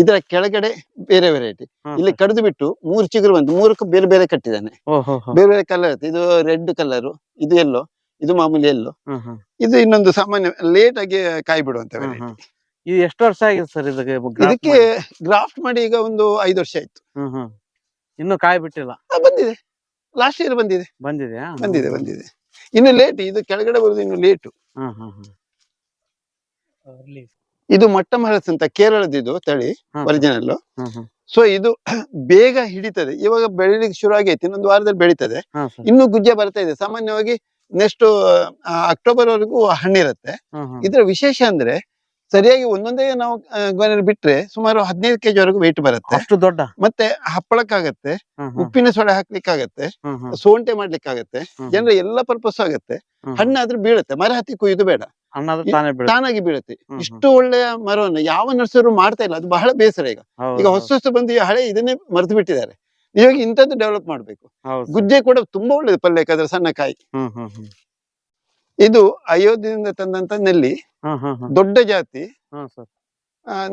ಇದರ ಕೆಳಗಡೆ ಬೇರೆ ವೆರೈಟಿ ಇಲ್ಲಿ ಕಡಿದು ಬಿಟ್ಟು ಮೂರು ಚಿಗುರು ಬಂತು. ಮೂರಕ್ಕೂ ಬೇರೆ ಬೇರೆ ಕಟ್ಟಿದ್ದಾನೆ. ಬೇರೆ ಬೇರೆ ಕಲರ್ ಇದು ರೆಡ್ ಕಲರ್ ಇದು ಎಲ್ಲೋ ಇದು ಮಾಮೂಲಿ ಎಲ್ಲೋ ಇದು ಇನ್ನೊಂದು ಸಾಮಾನ್ಯ ಲೇಟ್ ಆಗಿ ಕಾಯಿ ಬಿಡುವಂತ ವೆರೈಟಿ. ಇದು ಎಷ್ಟು ವರ್ಷ ಆಗಿದೆ ಸರ್ ಇದಕ್ಕೆ ಗ್ರಾಫ್ಟ್ ಇದಕ್ಕೆ ಮಾಡಿ? ಗ್ರಾಫ್ಟ್ ಮಾಡಿ ಈಗ ಒಂದು ಐದು ವರ್ಷ ಆಯ್ತು. ಹ್ಮ್ ಹ್ಮ್. ಇನ್ನು ಕಾಯಿ ಬಿಟ್ಟಿಲ್ಲ? ಆ, ಬಂದಿದೆ. ಲಾಸ್ಟ್ ಇಯರ್ ಬಂದಿದೆ. ಬಂದಿದೆ ಬಂದಿದೆ ಬಂದಿದೆ. ಇನ್ನು ಲೇಟ್ ಇದು ಕೆಳಗಡೆ ಬರುದು ಇನ್ನು ಲೇಟ್ ಹ್ಮ್ ಹ್ಮ್ ಹ್ಮ್. ಇದು ಮೊಟ್ಟ ಮಹಲಸ್ ಅಂತ ಕೇರಳದ ಇದು ತಳಿ ಹ್ಮ್. ಒರಿಜಿನಲ್ ಹ್ಮ್ ಹ್ಮ್. ಸೊ ಇದು ಬೇಗ ಹಿಡಿತದೆ. ಇವಾಗ ಬೆಳಿಲಿಕ್ಕೆ ಶುರು ಆಗೈತೆ ಇನ್ನೊಂದು ವಾರದಲ್ಲಿ ಬೆಳೀತದೆ. ಹಾ ಇನ್ನು ಗುಜ್ಜೆ ಬರ್ತಾ ಇದೆ. ಸಾಮಾನ್ಯವಾಗಿ ನೆಕ್ಸ್ಟ್ ಅಕ್ಟೋಬರ್ ವರೆಗೂ ಹಣ್ಣಿರುತ್ತೆ. ಹ್ಮ್ ಹ್ಮ್. ಇದರ ವಿಶೇಷ ಅಂದ್ರೆ ಸರಿಯಾಗಿ ಒಂದೊಂದೇ ನಾವು ಗೊನೆಯಲ್ಲಿ ಬಿಟ್ರೆ ಸುಮಾರು ಹದಿನೈದು ಕೆಜಿ ವರೆಗೂ ವೆಯ್ಟ್ ಬರುತ್ತೆ. ಅಷ್ಟು ದೊಡ್ಡ? ಮತ್ತೆ ಹಪ್ಪಳಕ್ಕಾಗತ್ತೆ ಉಪ್ಪಿನ ಸೊಳೆ ಹಾಕ್ಲಿಕ್ಕಾಗತ್ತೆ ಸೋಂಟೆ ಮಾಡ್ಲಿಕ್ಕಾಗತ್ತೆ ಜನರ ಎಲ್ಲ ಪರ್ಪಸ್ ಆಗತ್ತೆ. ಹಣ್ಣಾದ್ರೂ ಬೀಳುತ್ತೆ ಮರ ಹತ್ತಿ ಕುಯ್ದು ಬೇಡ ತಾನಾಗಿ ಬೀಳುತ್ತೆ. ಇಷ್ಟು ಒಳ್ಳೆಯ ಮರವನ್ನು ಯಾವ ನರ್ಸರು ಮಾಡ್ತಾ ಇಲ್ಲ ಅದು ಬಹಳ ಬೇಸರ ಈಗ. ಈಗ ಹೊಸ ಹೊಸ ಬಂದು ಹಳೆ ಇದನ್ನೇ ಮರೆತು ಬಿಟ್ಟಿದ್ದಾರೆ. ಇವಾಗ ಇಂಥದ್ದು ಡೆವಲಪ್ ಮಾಡ್ಬೇಕು. ಗುಜ್ಜೆ ಕೂಡ ತುಂಬಾ ಒಳ್ಳೇದು ಪಲ್ಯಕ್ಕೆ ಅದ್ರ ಸಣ್ಣ ಕಾಯಿ. ಇದು ಅಯೋಧ್ಯೆಯಿಂದ ತಂದಂತ ನೆಲ್ಲಿ. ದೊಡ್ಡ ಜಾತಿ.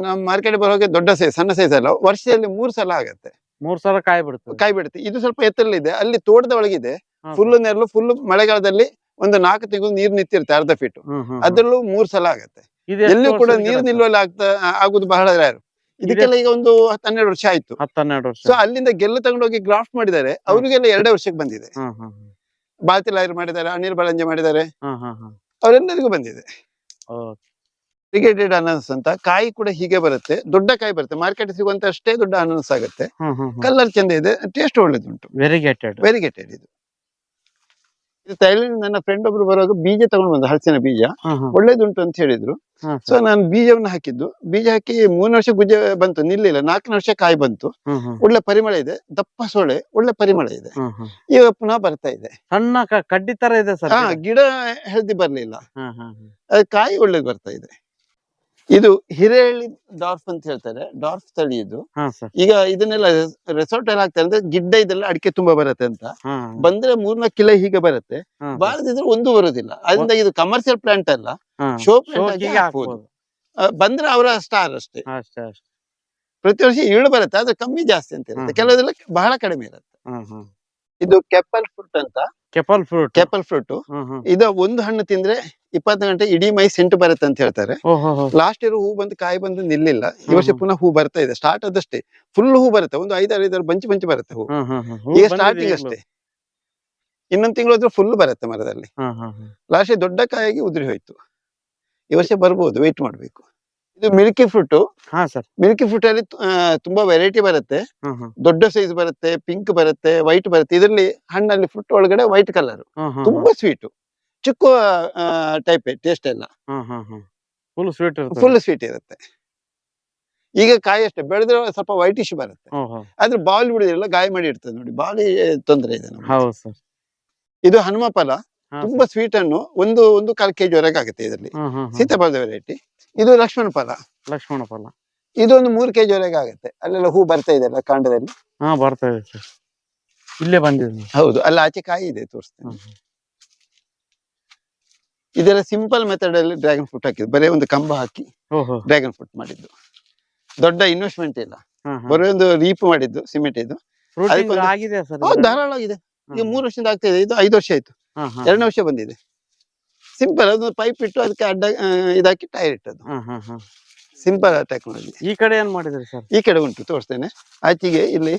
ನಮ್ಮ ಮಾರ್ಕೆಟ್ ಬರೋಕೆ ದೊಡ್ಡ ಸೈಜ್ ಸಣ್ಣ ಸೈಜ್ ಅಲ್ಲ. ವರ್ಷದಲ್ಲಿ ಮೂರ್ ಸಲ ಆಗತ್ತೆ. ಮೂರ್ ಸಲ ಕಾಯಿ ಬಿಡುತ್ತೆ ಕಾಯಿ ಬಿಡುತ್ತೆ. ಇದು ಸ್ವಲ್ಪ ಎತ್ತರಲ್ಲಿದೆ. ಅಲ್ಲಿ ತೋಟದ ಒಳಗಿದೆ. ಫುಲ್ ನೆರಳು ಫುಲ್ ಮಳೆಗಾಲದಲ್ಲಿ ಒಂದು ನಾಲ್ಕು ತಿಂಗಳು ನೀರ್ ನಿಂತಿರುತ್ತೆ ಅರ್ಧ ಫೀಟ್. ಅದ್ರಲ್ಲೂ ಮೂರ್ ಸಲ ಆಗತ್ತೆ. ಎಲ್ಲೂ ಕೂಡ ನೀರ್? ನಿಲ್ಲುವಲ್ಲಿ ಆಗ್ತಾ ಆಗುದು ಬಹಳ ರೇರು ಇದಕ್ಕೆಲ್ಲ ಈಗ ಒಂದು ಹನ್ನೆರಡು ವರ್ಷ ಆಯ್ತು. ಹನ್ನೆರಡು ವರ್ಷ. ಸೊ ಅಲ್ಲಿಂದ ಗೆಲ್ಲ ತಗೊಂಡೋಗಿ ಗ್ರಾಫ್ಟ್ ಮಾಡಿದ್ದಾರೆ. ಅವರಿಗೆಲ್ಲ ಎರಡೇ ವರ್ಷಕ್ಕೆ ಬಂದಿದೆ. ಬಾಲ್ತಿ ಲಾಯರ್ ಮಾಡಿದ್ದಾರೆ ಅನಿಲ್ ಬಳಂಜೆ ಮಾಡಿದ್ದಾರೆ. ಅವರೆಲ್ಲರಿಗೂ ಬಂದಿದೆ. ಬ್ರಿಗೇಡೆಡ್ ಅನಾನಸ್ ಅಂತ ಕಾಯಿ ಕೂಡ ಹೀಗೆ ಬರುತ್ತೆ ದೊಡ್ಡ ಕಾಯಿ ಬರುತ್ತೆ ಮಾರ್ಕೆಟ್ ಸಿಗುವಂತ ಅಷ್ಟೇ ದೊಡ್ಡ ಅನಾನಸ್ ಆಗುತ್ತೆ. ಕಲರ್ ಚಂದ ಇದೆ ಟೇಸ್ಟ್ ಒಳ್ಳೇದುಂಟು. ವೆರಿಗೇಟೆಡ್ ವೆರಿಗೇಟೆಡ್ ಇದು. ಥೈಲ್ಯಾಂಡ್ ನನ್ನ ಫ್ರೆಂಡ್ ಒಬ್ರು ಬರುವಾಗ ಬೀಜ ತಗೊಂಡ್ ಬಂದ ಹಲಸಿನ ಬೀಜ. ಒಳ್ಳೇದುಂಟು ಅಂತ ಹೇಳಿದ್ರು. ಸೊ ನಾನು ಬೀಜವನ್ನು ಹಾಕಿದ್ದು. ಬೀಜ ಹಾಕಿ ಮೂರು ವರ್ಷ ಗುಜ್ಜೆ ಬಂತು ನಿಲ್ಲಿಲ್ಲ. ನಾಲ್ಕು ವರ್ಷ ಕಾಯಿ ಬಂತು. ಒಳ್ಳೆ ಪರಿಮಳ ಇದೆ. ದಪ್ಪ ಸೊಳೆ ಒಳ್ಳೆ ಪರಿಮಳ ಇದೆ. ಈಗ ಪುನಃ ಬರ್ತಾ ಇದೆ. ಸಣ್ಣ ಕಡ್ಡಿ ತರ ಇದೆ ಸರ್ ಗಿಡ. ಹೆಲ್ದಿ ಬರ್ಲಿಲ್ಲ. ಕಾಯಿ ಒಳ್ಳೇದು ಬರ್ತಾ ಇದೆ. ಇದು ಹಿರೇಹಳ್ಳಿ ಡಾರ್ಫ್ ಅಂತ ಹೇಳ್ತಾರೆ ಡಾರ್ಫ್ ತಳಿ ಇದು. ಈಗ ಇದನ್ನೆಲ್ಲ ರೆಸಾರ್ಟ್ ಎಲ್ಲ ಹಾಕ್ತಾರೆ ಅಂದ್ರೆ ಗಿಡ್ಡ ಇದೆಲ್ಲ ಅಡಿಕೆ ತುಂಬಾ ಬರುತ್ತೆ ಅಂತ. ಬಂದ್ರೆ ಮೂರ್ನಾಲ್ಕು ಕಿಲೋ ಹೀಗೆ ಬರುತ್ತೆ. ಬಾರದಿದ್ರೆ ಒಂದು ಬರುದಿಲ್ಲ. ಅದರಿಂದ ಇದು ಕಮರ್ಷಿಯಲ್ ಪ್ಲಾಂಟ್ ಅಲ್ಲ ಶೋ ಪ್ಲಾಂಟ್ ಹಾಕ್ಬೋದು. ಬಂದ್ರೆ ಅವರ ಸ್ಟಾರ್ ಅಷ್ಟೇ. ಪ್ರತಿ ವರ್ಷ ಇಳು ಬರುತ್ತೆ ಆದ್ರೆ ಕಮ್ಮಿ ಜಾಸ್ತಿ ಅಂತ ಇರುತ್ತೆ. ಕೆಲವೆಲ್ಲ ಕೆಲವುದೆಲ್ಲ ಬಹಳ ಕಡಿಮೆ ಇರುತ್ತೆ. ಇದು ಕೆಪ್ಪಲ್ ಫ್ರೂಟ್ ಅಂತ. ಕೆಪಲ್ ಫ್ರೂಟ್ ಕೆಪಲ್ ಫ್ರೂಟ್ ಇದ ಒಂದು ಹಣ್ಣು ತಿಂದ್ರೆ ಇಪ್ಪತ್ತು ಗಂಟೆ ಇಡೀ ಮೈ ಸೆಂಟು ಬರುತ್ತೆ ಅಂತ ಹೇಳ್ತಾರೆ. ಲಾಸ್ಟ್ ಇಯರ್ ಹೂ. ಬಂದು ಕಾಯಿ ಬಂದು ನಿಲ್ಲಿಲ್ಲ. ಈ ವರ್ಷ. ಪುನಃ ಹೂ ಬರ್ತಾ ಇದೆ. ಸ್ಟಾರ್ಟ್ ಆದಷ್ಟೇ. ಫುಲ್ ಹೂ ಬರುತ್ತೆ. ಒಂದು ಐದಾರು ಐದಾರು ಬಂಚ್ ಬಂಚ್ ಬರುತ್ತೆ ಹೂ. ಈಗ ಸ್ಟಾರ್ಟಿಂಗ್ ಅಷ್ಟೇ. ಇನ್ನೊಂದು ತಿಂಗಳು ಹೋದ್ರೆ ಫುಲ್ ಬರುತ್ತೆ ಮರದಲ್ಲಿ. ಲಾಸ್ಟ್ ದೊಡ್ಡ ಕಾಯಾಗಿ ಉದುರಿ ಹೋಯ್ತು. ಈ ವರ್ಷ ಬರ್ಬೋದು. ವೇಟ್ ಮಾಡ್ಬೇಕು. ಇದು ಮಿಲ್ಕಿ ಫ್ರೂಟ್. ಹಾ ಸರ್. ಮಿಲ್ಕಿ ಫ್ರೂಟ್ ಅಲ್ಲಿ ತುಂಬಾ ವೆರೈಟಿ ಬರುತ್ತೆ. ದೊಡ್ಡ ಸೈಜ್ ಬರುತ್ತೆ ಪಿಂಕ್ ಬರುತ್ತೆ ವೈಟ್ ಬರುತ್ತೆ. ಇದರಲ್ಲಿ ಹಣ್ಣಲ್ಲಿ ಫ್ರೂಟ್ ಒಳಗಡೆ ವೈಟ್ ಕಲರ್ ತುಂಬಾ ಸ್ವೀಟ್ ಚಿಕ್ಕ ಟೈಪ್ ಟೇಸ್ಟ್ ಎಲ್ಲ. ಫುಲ್ ಸ್ವೀಟ್ ಇರ್ತದೆ ಫುಲ್ ಸ್ವೀಟ್ ಇರುತ್ತೆ. ಈಗ ಕಾಯಿ ಅಷ್ಟೇ. ಬೆಳೆದ್ರೆ ಸ್ವಲ್ಪ ವೈಟಿಶ್ ಬರುತ್ತೆ. ಆದ್ರೆ ಬಾಲ್ ಬಿಡುದಿಲ್ಲ ಗಾಯ ಮಾಡಿ ಇರ್ತದೆ ನೋಡಿ. ಬಾಲಿ ತೊಂದರೆ ಇದೆ ಇದು ಹನುಮ ಫಲ ತುಂಬಾ ಸ್ವೀಟ್ ಅನ್ನು ಒಂದು ಒಂದು ಕಾಲು ಕೆಜಿ ವರೆಗೆ ಆಗುತ್ತೆ ಇದರಲ್ಲಿ. ಸೀತಾಫಲದ ವೆರೈಟಿ ಇದು ಲಕ್ಷ್ಮಣ ಫಲ. ಲಕ್ಷ್ಮಣ ಫಲ. ಇದು ಒಂದು ಮೂರು ಕೆಜಿ ವರೆಗೆ ಆಗುತ್ತೆ. ಅಲ್ಲೆಲ್ಲ ಹೂ ಬರ್ತಾ ಇದೆ ಅಲ್ಲ ಕಾಂಡದಲ್ಲಿ? ಹಾ ಬರ್ತಾ ಇದೆ ಸರ್. ಇಲ್ಲೇ ಬಂದಿದೆ ಹೌದು ಅಲ್ಲಿ ಆಚೆ ಕಾಯಿ ಇದೆ ತೋರಿಸ್ತೇನೆ. ಇದೆಲ್ಲ ಸಿಂಪಲ್ ಮೆಥಡ್ ಅಲ್ಲಿ ಡ್ರ್ಯಾಗನ್ ಫ್ರೂಟ್ ಹಾಕಿದ್ದು. ಬರೀ ಒಂದು ಕಂಬ ಹಾಕಿ ಡ್ರ್ಯಾಗನ್ ಫ್ರೂಟ್ ಮಾಡಿದ್ದು. ದೊಡ್ಡ ಇನ್ವೆಸ್ಟ್ಮೆಂಟ್ ಇಲ್ಲ. ಬರೀ ಒಂದು ರೀಪ್ ಮಾಡಿದ್ದು ಸಿಮೆಂಟ್ ಇದು. ಧಾರಾಳವಾಗಿದೆ. ಈಗ ಮೂರು ವರ್ಷದಿಂದ ಆಗ್ತಾ ಇದೆ. ಇದು ಐದು ವರ್ಷ ಆಯ್ತು. ಎರಡನೇ ವರ್ಷ ಬಂದಿದೆ. ಸಿಂಪಲ್ ಅದೊಂದು ಪೈಪ್ ಇಟ್ಟು ಅದಕ್ಕೆ ಅಡ್ಡ ಆ, ಇದಾಕಿ ಟೈರ್ ಇಟ್ಟದ್ದು. Simple technology. ಈ ಕಡೆ ಏನ್ ಮಾಡಿದ್ರಿ ಸರ್? ಈ ಕಡೆ ಉಂಟು ತೋರಿಸ್ತೇನೆ. ಆಚೆಗೆ ಇಲ್ಲಿ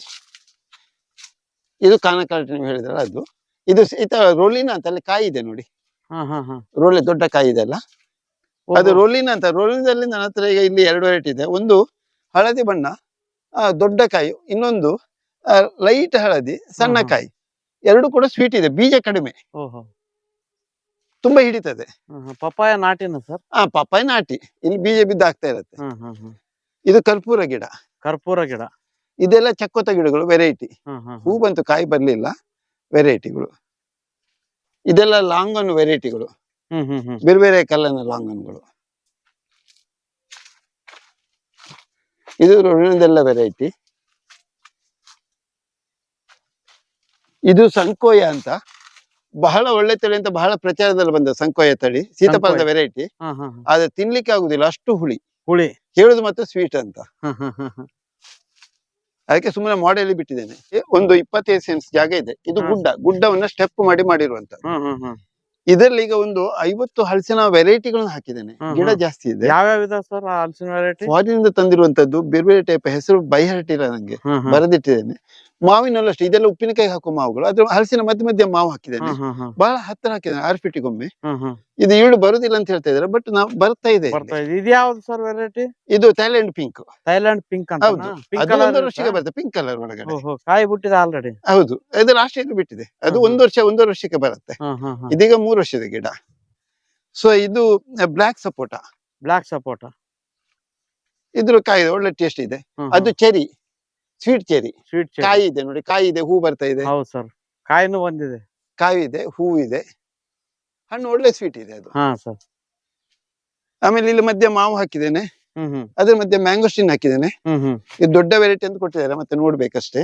ಇದು ಕಾನಕಾಲ್ಟಿ ನೀವು ಹೇಳಿದ್ರಲ್ಲ ಅದು. ಇದು ಸೀತ ರೋಲಿನ ಅಂತ ಅಲ್ಲಿ ಕಾಯಿ ಇದೆ ನೋಡಿ. ಹಾ ಹಾ ಹಾ ರೋಲಿ ದೊಡ್ಡ ಕಾಯಿ ಇದೆ ಅಲ್ಲ? ಅದು ರೋಲಿನ ಅಂತ ರೋಲಿನಲ್ಲಿ ನನ್ನ ಹತ್ರ ಈಗ ಇಲ್ಲಿ ಎರಡು ವೆರೈಟಿ ಇದೆ. ಒಂದು ಹಳದಿ ಬಣ್ಣ ಆ, ದೊಡ್ಡ ಕಾಯಿ. ಇನ್ನೊಂದು ಲೈಟ್ ಹಳದಿ ಸಣ್ಣ ಹ್ಮ್ ಹ್ಮ್. ಕಾಯಿ. ಎರಡು ಕೂಡ ಸ್ವೀಟ್ ಇದೆ ಬೀಜ ಕಡಿಮೆ. ಓಹೋ. ತುಂಬಾ ಹಿಡಿತದೆ. ಪಪ್ಪಾಯ ನಾಟಿನ ಸರ್? ಹಾ ಪಪ್ಪಾಯ ನಾಟಿ. ಇಲ್ಲಿ ಬೀಜ ಬಿದ್ದು ಆಗ್ತಾ ಇರುತ್ತೆ ಇದು ಕರ್ಪೂರ ಗಿಡ. ಕರ್ಪೂರ ಗಿಡ. ಇದೆಲ್ಲ ಚಕ್ಕೋತ ಗಿಡಗಳು ವೆರೈಟಿ ಹೂ ಬಂತು ಕಾಯಿ ಬರ್ಲಿಲ್ಲ ವೆರೈಟಿಗಳು ಇದೆಲ್ಲ ಲಾಂಗನ್ ವೆರೈಟಿಗಳು ಹ್ಮ್ ಹ್ಮ್ ಹ್ಮ್. ಬೇರೆ ಬೇರೆ ಲಾಂಗ್ ಲಾಂಗನ್ಗಳು ಇದು ಋಣದೆಲ್ಲ ವೆರೈಟಿ ಇದು ಸಂಕೋಯ ಅಂತ. ಬಹಳ ಒಳ್ಳೆ ತಳಿ ಅಂತ ಬಹಳ ಪ್ರಚಾರದಲ್ಲಿ ಬಂದ ಸಂಕೋಯ ತಳಿ ಸೀತಾಫಲದ ವೆರೈಟಿ. ಆದ್ರೆ ತಿನ್ಲಿಕ್ಕೆ ಆಗುದಿಲ್ಲ ಅಷ್ಟು ಹುಳಿ. ಹುಳಿ. ಹೇಳುದು ಮತ್ತೆ ಸ್ವೀಟ್ ಅಂತ. ಅದಕ್ಕೆ ಸುಮ್ಮನೆ ಮಾಡೆಲ್ ಬಿಟ್ಟಿದ್ದೇನೆ. ಒಂದು ಇಪ್ಪತ್ತೈದು ಸೆನ್ಸ್ ಜಾಗ ಇದೆ. ಇದು ಗುಡ್ಡ. ಗುಡ್ಡವನ್ನ ಸ್ಟೆಪ್ ಮಾಡಿ ಮಾಡಿರುವಂತ. ಇದರಲ್ಲಿ ಈಗ ಒಂದು ಐವತ್ತು ಹಲಸಿನ ವೆರೈಟಿಗಳನ್ನು ಹಾಕಿದ್ದೇನೆ. ಗಿಡ ಜಾಸ್ತಿ ಇದೆ. ಫಾರಿನ್ ತಂದಿರುವಂತದ್ದು ಬೇರೆ ಬೇರೆ ಟೈಪ್ ಹೆಸರು ಬೈ heart ಇಲ್ಲ ನಂಗೆ ಬರೆದಿಟ್ಟಿದ್ದೇನೆ. ಮಾವಿನಲ್ಲೂ ಅಷ್ಟೇ. ಇದೆಲ್ಲ ಉಪ್ಪಿನಕಾಯಿ ಹಾಕುವ ಮಾವುಗಳು. ಅದ್ರ ಹಲಸಿನ ಮಧ್ಯ ಮಧ್ಯ ಮಾವು ಹಾಕಿದ್ದೇನೆ. ಬಹಳ ಹತ್ತಿರ ಹಾಕಿದ್ದೇನೆ ಆರು ಫೀಟಿಗೊಮ್ಮೆ ಇದು ಈಳು ಬರುದಿಲ್ಲ ಅಂತ ಹೇಳ್ತಾ ಇದಾರೆ ಬಟ್ ನಾವು ಬರ್ತಾ ಇದೆ. ಇದೆ. ಯಾವ್ದು ಸರ್ ವೆರೈಟಿ ಇದು ಥೈಲ್ಯಾಂಡ್ ಪಿಂಕ್ ಥೈಲ್ಯಾಂಡ್ ಪಿಂಕ್ ಅಂತ ಹೌದು. ವರ್ಷಕ್ಕೆ ಬರುತ್ತೆ ಪಿಂಕ್ ಕಲರ್ ಒಳಗಡೆ. ಕಾಯಿ ಬಿಟ್ಟಿದೆ ಆಲ್ರೆಡಿ ಹೌದು. ಇದು ಲಾಸ್ಟ್ ಇಯರ್ ಬಿಟ್ಟಿದೆ. ಅದು. ಒಂದು ವರ್ಷ ಒಂದೂವರೆ ವರ್ಷಕ್ಕೆ ಬರುತ್ತೆ. ಇದೀಗ ಮೂರು ವರ್ಷದ ಗಿಡ. ಸೊ ಇದು ಬ್ಲಾಕ್ ಸಪೋಟ ಬ್ಲಾಕ್ ಸಪೋಟ ಇದ್ರ ಕಾಯಿದೆ ಒಳ್ಳೆ ಟೇಸ್ಟ್ ಇದೆ. ಅದು ಚೆರಿ ಸ್ವೀಟ್ ಚೆರಿ ಸ್ವೀಟ್ ಕಾಯಿ ಇದೆ ನೋಡಿ ಕಾಯಿ ಇದೆ ಹೂ ಬರ್ತಾ ಇದೆ. ಹೌದು ಸರ್ ಕಾಯಿನೂ ಬಂದಿದೆ ಕಾಯಿ ಇದೆ ಹೂ ಇದೆ. ಹಣ್ಣು ಒಳ್ಳೆ ಸ್ವೀಟ್ ಇದೆ ಅದು. ಹಾ ಸರ್ ಆಮೇಲೆ ಇಲ್ಲಿ ಮಧ್ಯೆ ಮಾವು ಹಾಕಿದ್ದೇನೆ. ಹ್ಮ್ ಹ್ಮ್. ಅದ್ರ ಮಧ್ಯೆ ಮ್ಯಾಂಗೋಸ್ಟಿನ್ ಹಾಕಿದ್ದೇನೆ. ಹ್ಮ್ ಹ್ಮ್. ಇದು ದೊಡ್ಡ ವೆರೈಟಿ ಅಂತ ಕೊಟ್ಟಿದ್ದಾರೆ ಮತ್ತೆ ನೋಡ್ಬೇಕಷ್ಟೇ.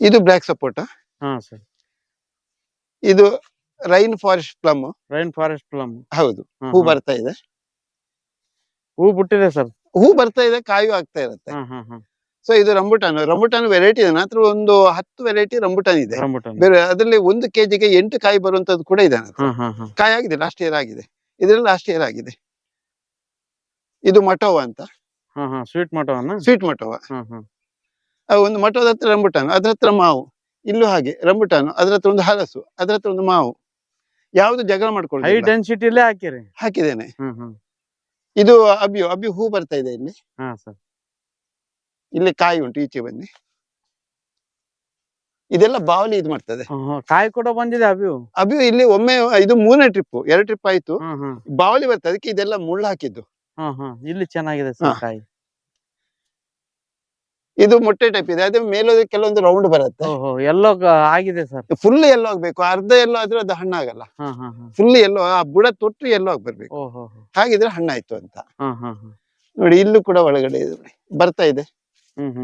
ಇದು ಬ್ಲಾಕ್ ಸಪೋಟ ಹಾ ಸರ್ ಇದು rain forest plum rain forest plum ಹೌದು ಹೂ ಬರ್ತಾ ಇದೆ. ಹೂ ಬಿಟ್ಟಿದೆ ಸರ್ ಹೂ ಬರ್ತಾ ಇದೆ ಕಾಯು ಆಗ್ತಾ ಇರುತ್ತೆ. ಸೊ ಇದು ರಂಬುಟಾನ್ ರಂಬುಟಾನ್ ವೆರೈಟಿ ಇದೆ. ನನ್ನ ಹತ್ರ ಒಂದು ಹತ್ತು ವೆರೈಟಿ ರಂಬುಟಾನ್ ಇದೆ. ಬೇರೆ ಅದರಲ್ಲಿ ಒಂದು ಕೆಜಿಗೆ ಎಂಟು ಕಾಯಿ ಬರುವಂತದ್ದು ಕೂಡ ಇದೆ ಕಾಯಿ ಆಗಿದೆ ಲಾಸ್ಟ್ ಇಯರ್ ಆಗಿದೆ. ಇದರಲ್ಲಿ ಲಾಸ್ಟ್ ಇಯರ್ ಆಗಿದೆ. ಇದು ಮಟೋವ ಅಂತ. ಸ್ವೀಟ್ ಮಟೋವನ್ನ ಸ್ವೀಟ್ ಮಟೋವ. ಒಂದು ಮಟೋದ ಹತ್ರ ರಂಬುಟಾನ್ ಅದ್ರ ಹತ್ರ ಮಾವು. ಇಲ್ಲೂ ಹಾಗೆ ರಂಬುಟನ್ ಅದ್ರ ಹತ್ರ ಒಂದು ಹಲಸು ಅದ್ರ ಹತ್ರ ಒಂದು ಮಾವು. ಯಾವ್ದು ಜಗಳ ಹೈ ಮಾಡ್ಕೊಳ್ಳಿ ಡೆನ್ಸಿಟಿಲೇ ಹಾಕಿರಿ. ಹಾಕಿದ್ದೇನೆ. ಇದು ಅಬ್ಯು ಅಬ್ಯು ಹೂ ಬರ್ತಾ ಇದೆ ಇಲ್ಲಿ. ಹಾ ಸರ್. ಇಲ್ಲಿ ಕಾಯಿ ಉಂಟು ಈಚೆ ಬನ್ನಿ. ಇದೆಲ್ಲ ಬಾವಲಿ ಇದು ಮಾಡ್ತದೆ. ಕಾಯಿ ಕೂಡ ಬಂದಿದೆ ಅಭಿವು ಅಬ್ಯು ಇಲ್ಲಿ ಒಮ್ಮೆ ಇದು ಮೂರನೇ ಟ್ರಿಪ್ ಎರಡು ಟ್ರಿಪ್ ಆಯ್ತು. ಬಾವಲಿ ಬರ್ತದೆ ಅದಕ್ಕೆ ಇದೆಲ್ಲ ಮುಳ್ಳು ಹಾಕಿದ್ದು. ಇಲ್ಲಿ ಚೆನ್ನಾಗಿದೆ ಸರ್ ಕಾಯಿ. ಇದು ಮೊಟ್ಟೆ ಟೈಪ್ ಇದೆ. ಅದೇ ಮೇಲೋದ್ರೆ ಕೆಲವೊಂದು ರೌಂಡ್ ಬರುತ್ತೆ. ಓಹೋ ಎಲ್ಲೋ ಆಗಿದೆ ಸರ್. ಫುಲ್ ಎಲ್ಲೋ ಆಗ್ಬೇಕು. ಅರ್ಧ ಎಲ್ಲೋ ಆದ್ರೆ ಅದು ಹಣ್ಣಾಗಲ್ಲ ಫುಲ್ ಎಲ್ಲೋ ಆ ಬುಡ ತೊಟ್ಟು ಎಲ್ಲೋ ಆಗಿ ಬರ್ಬೇಕು ಓಹೋ ಹಾಗಿದ್ರೆ ಹಣ್ಣಾಯ್ತು ಅಂತ. ನೋಡಿ ಇಲ್ಲೂ ಕೂಡ ಒಳಗಡೆ ಇದೆ. ಬರ್ತಾ ಇದೆ.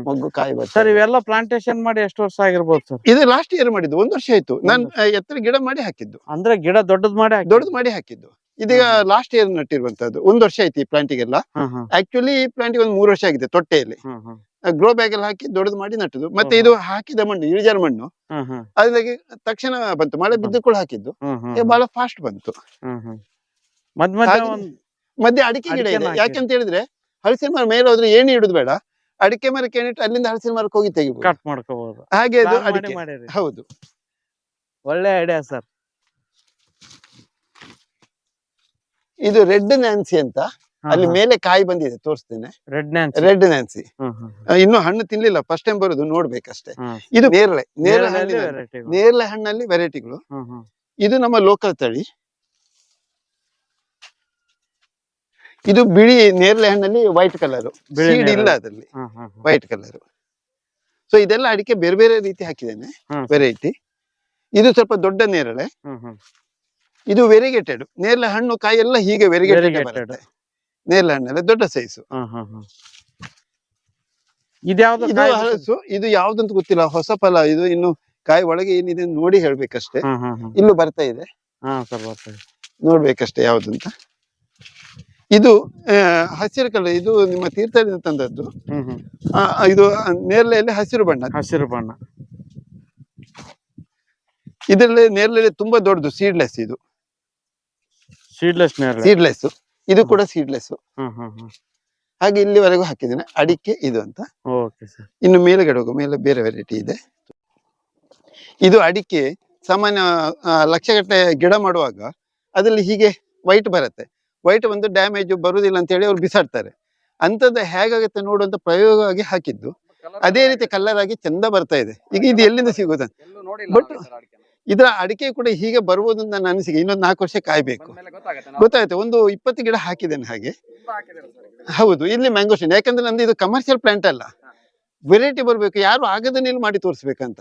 ಮೊಗ್ಗು ಕಾಯಿ ಸರ್. ಇವೆಲ್ಲ ಪ್ಲಾಂಟೇಶನ್ ಮಾಡಿ ಎಷ್ಟು ವರ್ಷ ಆಗಿರ್ಬೋದು ಸರ್? ಇದು ಲಾಸ್ಟ್ ಇಯರ್ ಮಾಡಿದ್ದು. ಒಂದ್ ವರ್ಷ ಆಯ್ತು. ನಾನು ಎತ್ತರ ಗಿಡ ಮಾಡಿ ಹಾಕಿದ್ದು. ಅಂದ್ರೆ ಗಿಡ ದೊಡ್ಡದ್ ಮಾಡಿ ಹಾಕಿ ದೊಡ್ಡದು ಮಾಡಿ ಹಾಕಿದ್ದು. ಇದೀಗ ಲಾಸ್ಟ್ ಇಯರ್ ನಟ್ಟಿರುವಂತದ್ದು. ಒಂದ್ ವರ್ಷ ಆಯ್ತು ಈ ಪ್ಲಾಂಟಿಗೆಲ್ಲ ಆಕ್ಚುಲಿ ಈ ಪ್ಲಾಂಟಿಗೆ ಒಂದ್ ಮೂರ್ ವರ್ಷ ಆಗಿದೆ ತೊಟ್ಟೆಯಲ್ಲಿ. ಗ್ರೋ ಬ್ಯಾಗ್ ಅಲ್ಲಿ ಹಾಕಿ ದೊಡ್ಡದು ಮಾಡಿ ನಟ್ಟದು ಮತ್ತೆ ಇದು ಹಾಕಿದ ಮಣ್ಣು ಇಳಿಜಾರ ಮಣ್ಣು. ಅದಾಗಿ ತಕ್ಷಣ ಬಂತು. ಮಳೆ ಬಿದ್ದು ಕೂಡ ಹಾಕಿದ್ದು. ಬಹಳ ಫಾಸ್ಟ್ ಬಂತು. ಮಧ್ಯ ಅಡಿಕೆ ಗಿಡ ಇದೆ. ಯಾಕೆಂತ ಹೇಳಿದ್ರೆ ಹಲಸಿನ ಮರ ಮೇಲೆ ಹೋದ್ರೆ ಏಣಿ ಇಡುದು ಬೇಡ. ಅಡಿಕೆ ಮರಕ್ಕೆ ಏನಿಟ್ಟು ಅಲ್ಲಿಂದ ಹಲಸಿನ ಮರಕ್ಕೆ ಹೋಗಿ ತೆಗಿಬಹುದು ಕಟ್ ಮಾಡ್ಕೋಬಹುದು ಹಾಗೆ ಅದು ಅಡಿಕೆ. ಹೌದು. ಒಳ್ಳೆ ಐಡಿಯಾ ಸರ್ ಇದು ರೆಡ್ ನ್ಯಾನ್ಸಿ ಅಂತ. ಅಲ್ಲಿ ಮೇಲೆ ಕಾಯಿ ಬಂದಿದೆ ತೋರಿಸ್ತೇನೆ. ರೆಡ್ ನ್ಯಾನ್ಸ್ ರೆಡ್ ಇನ್ನು ಹಣ್ಣು ತಿನ್ಲಿಲ್ಲ ಫಸ್ಟ್ ಟೈಮ್ ಬರೋದು ನೋಡ್ಬೇಕಷ್ಟೇ. ಇದು ನೇರಳೆ ನೇರಳೆ ಹಣ್ಣಿನ- ನೇರಳೆ ಹಣ್ಣಲ್ಲಿ ವೆರೈಟಿಗಳು ಇದು ನಮ್ಮ ಲೋಕಲ್ ತಳಿ. ಇದು ಬಿಳಿ ನೇರಳೆ ಹಣ್ಣಲ್ಲಿ ವೈಟ್ ಕಲರ್ ಸೀಡ್ ಇಲ್ಲ. ಅದರಲ್ಲಿ. ವೈಟ್ ಕಲರ್ ಸೊ ಇದೆಲ್ಲ ಅಡಿಕೆ ಬೇರೆ ಬೇರೆ ರೀತಿ ಹಾಕಿದ್ದೇನೆ. ವೆರೈಟಿ ಇದು ಸ್ವಲ್ಪ ದೊಡ್ಡ ನೇರಳೆ. ಇದು ವೆರಿಗೇಟೆಡ್ ನೇರಳೆ ಹಣ್ಣು ಕಾಯಿ ಎಲ್ಲ ಹೀಗೆ ವೆರಿಗೇಟೆಡ್. ಬರುತ್ತೆ. ನೇರಳೆ ಹಣ್ಣೆಲ್ಲ ದೊಡ್ಡ ಸೈಜ್ ಹಲಸು ಇದ್ಯಾವ್ದು ಇದು ಯಾವ್ದು ಹಲಸು ಇದು ಯಾವ್ದಂತ ಗೊತ್ತಿಲ್ಲ. ಹೊಸ ಫಲ ಇದು ಇನ್ನು ಕಾಯಿ ಒಳಗೆ ಏನಿದೆ ನೋಡಿ ಹೇಳ್ಬೇಕಷ್ಟೇ. ಇನ್ನು ಬರ್ತಾ ಇದೆ. ನೋಡ್ಬೇಕಷ್ಟೇ ಯಾವ್ದಂತ. ಇದು ಹಸಿರು ಕಲರ್ ಇದು ನಿಮ್ಮ ತೀರ್ಥದಿಂದ ತಂದದ್ದು. ಇದು ನೇರಳೆಯಲ್ಲಿ ಹಸಿರು ಬಣ್ಣ. ಹಸಿರು ಬಣ್ಣ. ಇದರಲ್ಲಿ ನೇರಳೆ ತುಂಬಾ ದೊಡ್ಡದು ಸೀಡ್ಲೆಸ್ ಇದು. ಸೀಡ್ಲೆಸ್ ಸೀಡ್ಲೆಸ್ ಇದು ಕೂಡ ಸೀಡ್ಲೆಸ್ ಹ್ಮ್ ಹ್ಮ್ ಹ್ಮ್. ಹಾಗೆ ಇಲ್ಲಿವರೆಗೂ ಹಾಕಿದ್ದೇನೆ. ಅಡಿಕೆ ಇದು ಅಂತ. ಓಕೆ ಸರ್ ಇನ್ನು ಮೇಲುಗಡೆ ಹೋಗುವ ಮೇಲೆ ಬೇರೆ ವೆರೈಟಿ ಇದೆ. ಇದು ಅಡಿಕೆ ಸಾಮಾನ್ಯ ಲಕ್ಷಗಟ್ಟೆ ಲಕ್ಷಗಟ್ಟಲೆ ಗಿಡ ಮಾಡುವಾಗ ಅದರಲ್ಲಿ ಹೀಗೆ ವೈಟ್ ಬರುತ್ತೆ. ವೈಟ್ ಒಂದು ಡ್ಯಾಮೇಜ್ ಬರುವುದಿಲ್ಲ ಅಂತ ಹೇಳಿ ಅವ್ರು ಬಿಸಾಡ್ತಾರೆ. ಅಂಥದ್ದು ಹೇಗಾಗುತ್ತೆ ನೋಡುವಂತ ಪ್ರಯೋಗವಾಗಿ ಹಾಕಿದ್ದು. ಅದೇ ರೀತಿ ಕಲರ್ ಆಗಿ ಚಂದ ಬರ್ತಾ ಇದೆ. ಈಗ ಇದು ಎಲ್ಲಿಂದ ಸಿಗುತ್ತೆ But- ಇದರ ಅಡಿಕೆ ಕೂಡ ಹೀಗೆ ಬರ್ಬೋದು ಅಂತ ನನ್ನ ಅನಿಸಿಕೆ ಇನ್ನೊಂದು ನಾಲ್ಕು ವರ್ಷ ಕಾಯ್ಬೇಕು. ಗೊತ್ತಾಯ್ತು ಒಂದು ಇಪ್ಪತ್ತು ಗಿಡ ಹಾಕಿದ್ದೇನೆ ಹಾಗೆ. ಹೌದು ಇಲ್ಲಿ ಮ್ಯಾಂಗೋ ಸ್ಟೇನ್ ಯಾಕಂದ್ರೆ ನಂದು ಇದು ಕಮರ್ಷಿಯಲ್ ಪ್ಲಾಂಟ್ ಅಲ್ಲ. ವೆರೈಟಿ ಬರ್ಬೇಕು ಯಾರು ಆಗದನ್ನ ಇಲ್ಲಿ ಮಾಡಿ ತೋರಿಸ್ಬೇಕಂತ.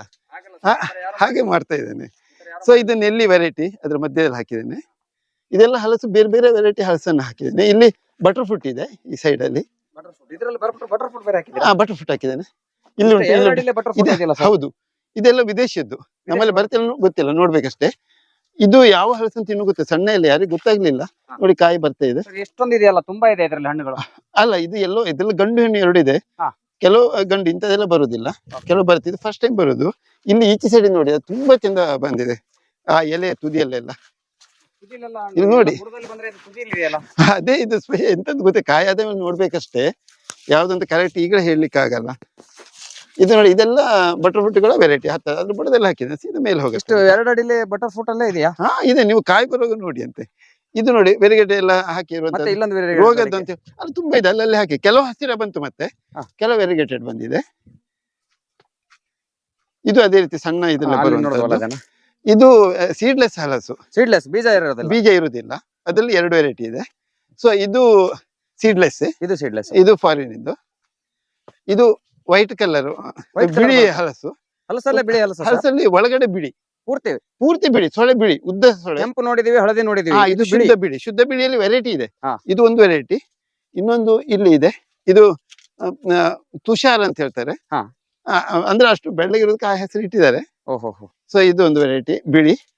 ಹಾಗೆ ಮಾಡ್ತಾ ಇದ್ದೇನೆ. ಸೊ ಇದನ್ನ ಎಲ್ಲಿ ವೆರೈಟಿ ಅದ್ರ ಮಧ್ಯದಲ್ಲಿ ಹಾಕಿದ್ದೇನೆ. ಇದೆಲ್ಲ ಹಲಸು ಬೇರೆ ಬೇರೆ ವೆರೈಟಿ ಹಲಸನ್ನ ಹಾಕಿದ್ದೇನೆ. ಇಲ್ಲಿ ಬಟರ್ ಫ್ರೂಟ್ ಇದೆ ಈ ಸೈಡ್ ಅಲ್ಲಿ. ಬಟರ್ ಫ್ರೂಟ್ ಹಾಕಿದ್ದೇನೆ. ಇಲ್ಲಿ ಉಂಟು? ಹೌದು. ಇದೆಲ್ಲ ವಿದೇಶಿಯದ್ದು. ನಮ್ಮಲ್ಲಿ ಬರ್ತಿಲ್ಲ ಗೊತ್ತಿಲ್ಲ ನೋಡ್ಬೇಕಷ್ಟೇ. ಇದು ಯಾವ ಹಲಸು ಅಂತ ಇನ್ನೂ ಗೊತ್ತಿಲ್ಲ ಸಣ್ಣ ಇಲ್ಲ ಯಾರಿಗೂ ಗೊತ್ತಾಗ್ಲಿಲ್ಲ. ನೋಡಿ ಕಾಯಿ ಬರ್ತಾ ಇದೆ. Sir, ಎಷ್ಟೊಂದು ಇದೆಯಲ್ಲ ತುಂಬಾ ಇದೆ ಇದರಲ್ಲಿ ಹಣ್ಣುಗಳು. ಅಲ್ಲ ಇದು ಎಲ್ಲೋ ಇದೆಲ್ಲ ಗಂಡು ಹೆಣ್ಣು ಎರಡು ಇದೆ ಕೆಲವು ಗಂಡು ಇಂಥದೆಲ್ಲ ಬರುದಿಲ್ಲ. ಕೆಲವು ಬರ್ತಿದೆ ಫಸ್ಟ್ ಟೈಮ್ ಬರುದು. ಇಲ್ಲಿ ಈಚೆ ಸೈಡ್ ನೋಡಿ ಅದು ತುಂಬಾ ಚಂದ ಬಂದಿದೆ. ಆ ಎಲೆ ತುದಿಯಲ್ಲೆಲ್ಲ. ಎಲ್ಲ ಇದು ನೋಡಿ. ಅದೇ ಇದು ಎಂತ ಗೊತ್ತೇ ಗೊತ್ತೆ ಕಾಯಿ ಆದ ಮೇಲೆ ನೋಡ್ಬೇಕಷ್ಟೇ. ಯಾವ್ದಂತ ಕರೆಕ್ಟ್ ಈಗಲೇ ಹೇಳಲಿಕ್ಕೆ ಆಗಲ್ಲ ಇದು ನೋಡಿ ಇದೆಲ್ಲ ಬಟರ್ ಫ್ರೂಟ್ಗಳ ವೆರೈಟಿ ಹತ್ತ ಅದ್ರ ಬಡದೆಲ್ಲ ಹಾಕಿದೆ ಸೀದಾ ಮೇಲೆ ಇಷ್ಟು ಹೋಗುತ್ತೆ ಎರಡು ಅಡಿಲಿ ಬಟರ್ ಫ್ರೂಟ್ ಅಲ್ಲೇ ಇದೆಯಾ? ಹಾ ಇದೆ. ನೀವು ಕಾಯಿ ಬರುವಾಗ ನೋಡಿ ಅಂತೆ. ಇದು ನೋಡಿ ವೆರಿಗೇಟೆ ಎಲ್ಲ ಮತ್ತೆ ಹಾಕಿರುವಂತ ಇಲ್ಲೊಂದು ಬೇರೆ ರೋಗದ್ದು ಅಂತ ಅದು ತುಂಬಾ ಇದೆ. ಅಲ್ಲಲ್ಲಿ ಹಾಕಿ. ಕೆಲವು ಹಸಿರ ಬಂತು ಮತ್ತೆ. ಹಾ. ಕೆಲವು ವೆರಿಗೇಟೆಡ್ ಬಂದಿದೆ. ಇದು ಅದೇ ರೀತಿ ಸಣ್ಣ ಇದೆಲ್ಲ ಬರುವಂತದ್ದು. ಇದು ಸೀಡ್ಲೆಸ್ ಹಲಸು. ಸೀಡ್ಲೆಸ್ ಬೀಜ ಇರೋದಿಲ್ಲ? ಬೀಜ ಇರುವುದಿಲ್ಲ. ಅದ್ರಲ್ಲಿ ಎರಡು ವೆರೈಟಿ ಇದೆ. ಸೊ ಇದು ಸೀಡ್ಲೆಸ್ ಇದು ಸೀಡ್ಲೆಸ್ ಇದು ಫಾರಿನ್ ಇದು. ಇದು ವೈಟ್ ಕಲರ್ White colour ಬಿಳಿ ಬರುತ್ತೆ. ಹಲಸು. ಹಲಸಲ್ಲ ಬಿಳಿ ಹಲಸ ಹಲಸಲ್ಲಿ ಒಳಗಡೆ ಬಿಳಿ. ಪೂರ್ತಿ? ಪೂರ್ತಿ ಬಿಳಿ ಸೊಳೆ ಬಿಳಿ ಉದ್ದ ಸೊಳೆ ಕೆಂಪು ನೋಡಿದೀವಿ ಹಳದಿ ನೋಡಿದೀವಿ. ಹಾ ಇದು ಇದು ಬಿಳಿ? ಶುದ್ಧ ಬಿಡಿ ಶುದ್ಧ ಬಿಳಿಯಲ್ಲಿ ವೆರೈಟಿ ಇದೆ. ಹಾ. ಇದು ಒಂದು ವೆರೈಟಿ ಇನ್ನೊಂದು ಇಲ್ಲಿ ಇದೆ. ಇದು ಆ, ಆ, ತುಷಾರ್ ಅಂತ ಹೇಳ್ತಾರೆ. ಹಾ. ಆ, ಆ, ಅಂದ್ರೆ ಅಷ್ಟು ಬೆಳ್ಳಗಿರೋದಕ್ಕೆ ಆ ಹೆಸರು ಇಟ್ಟಿದ್ದಾರೆ. ಓಹೋ ಸೊ ಇದು ಒಂದು ವೆರೈಟಿ ಬಿಳಿ.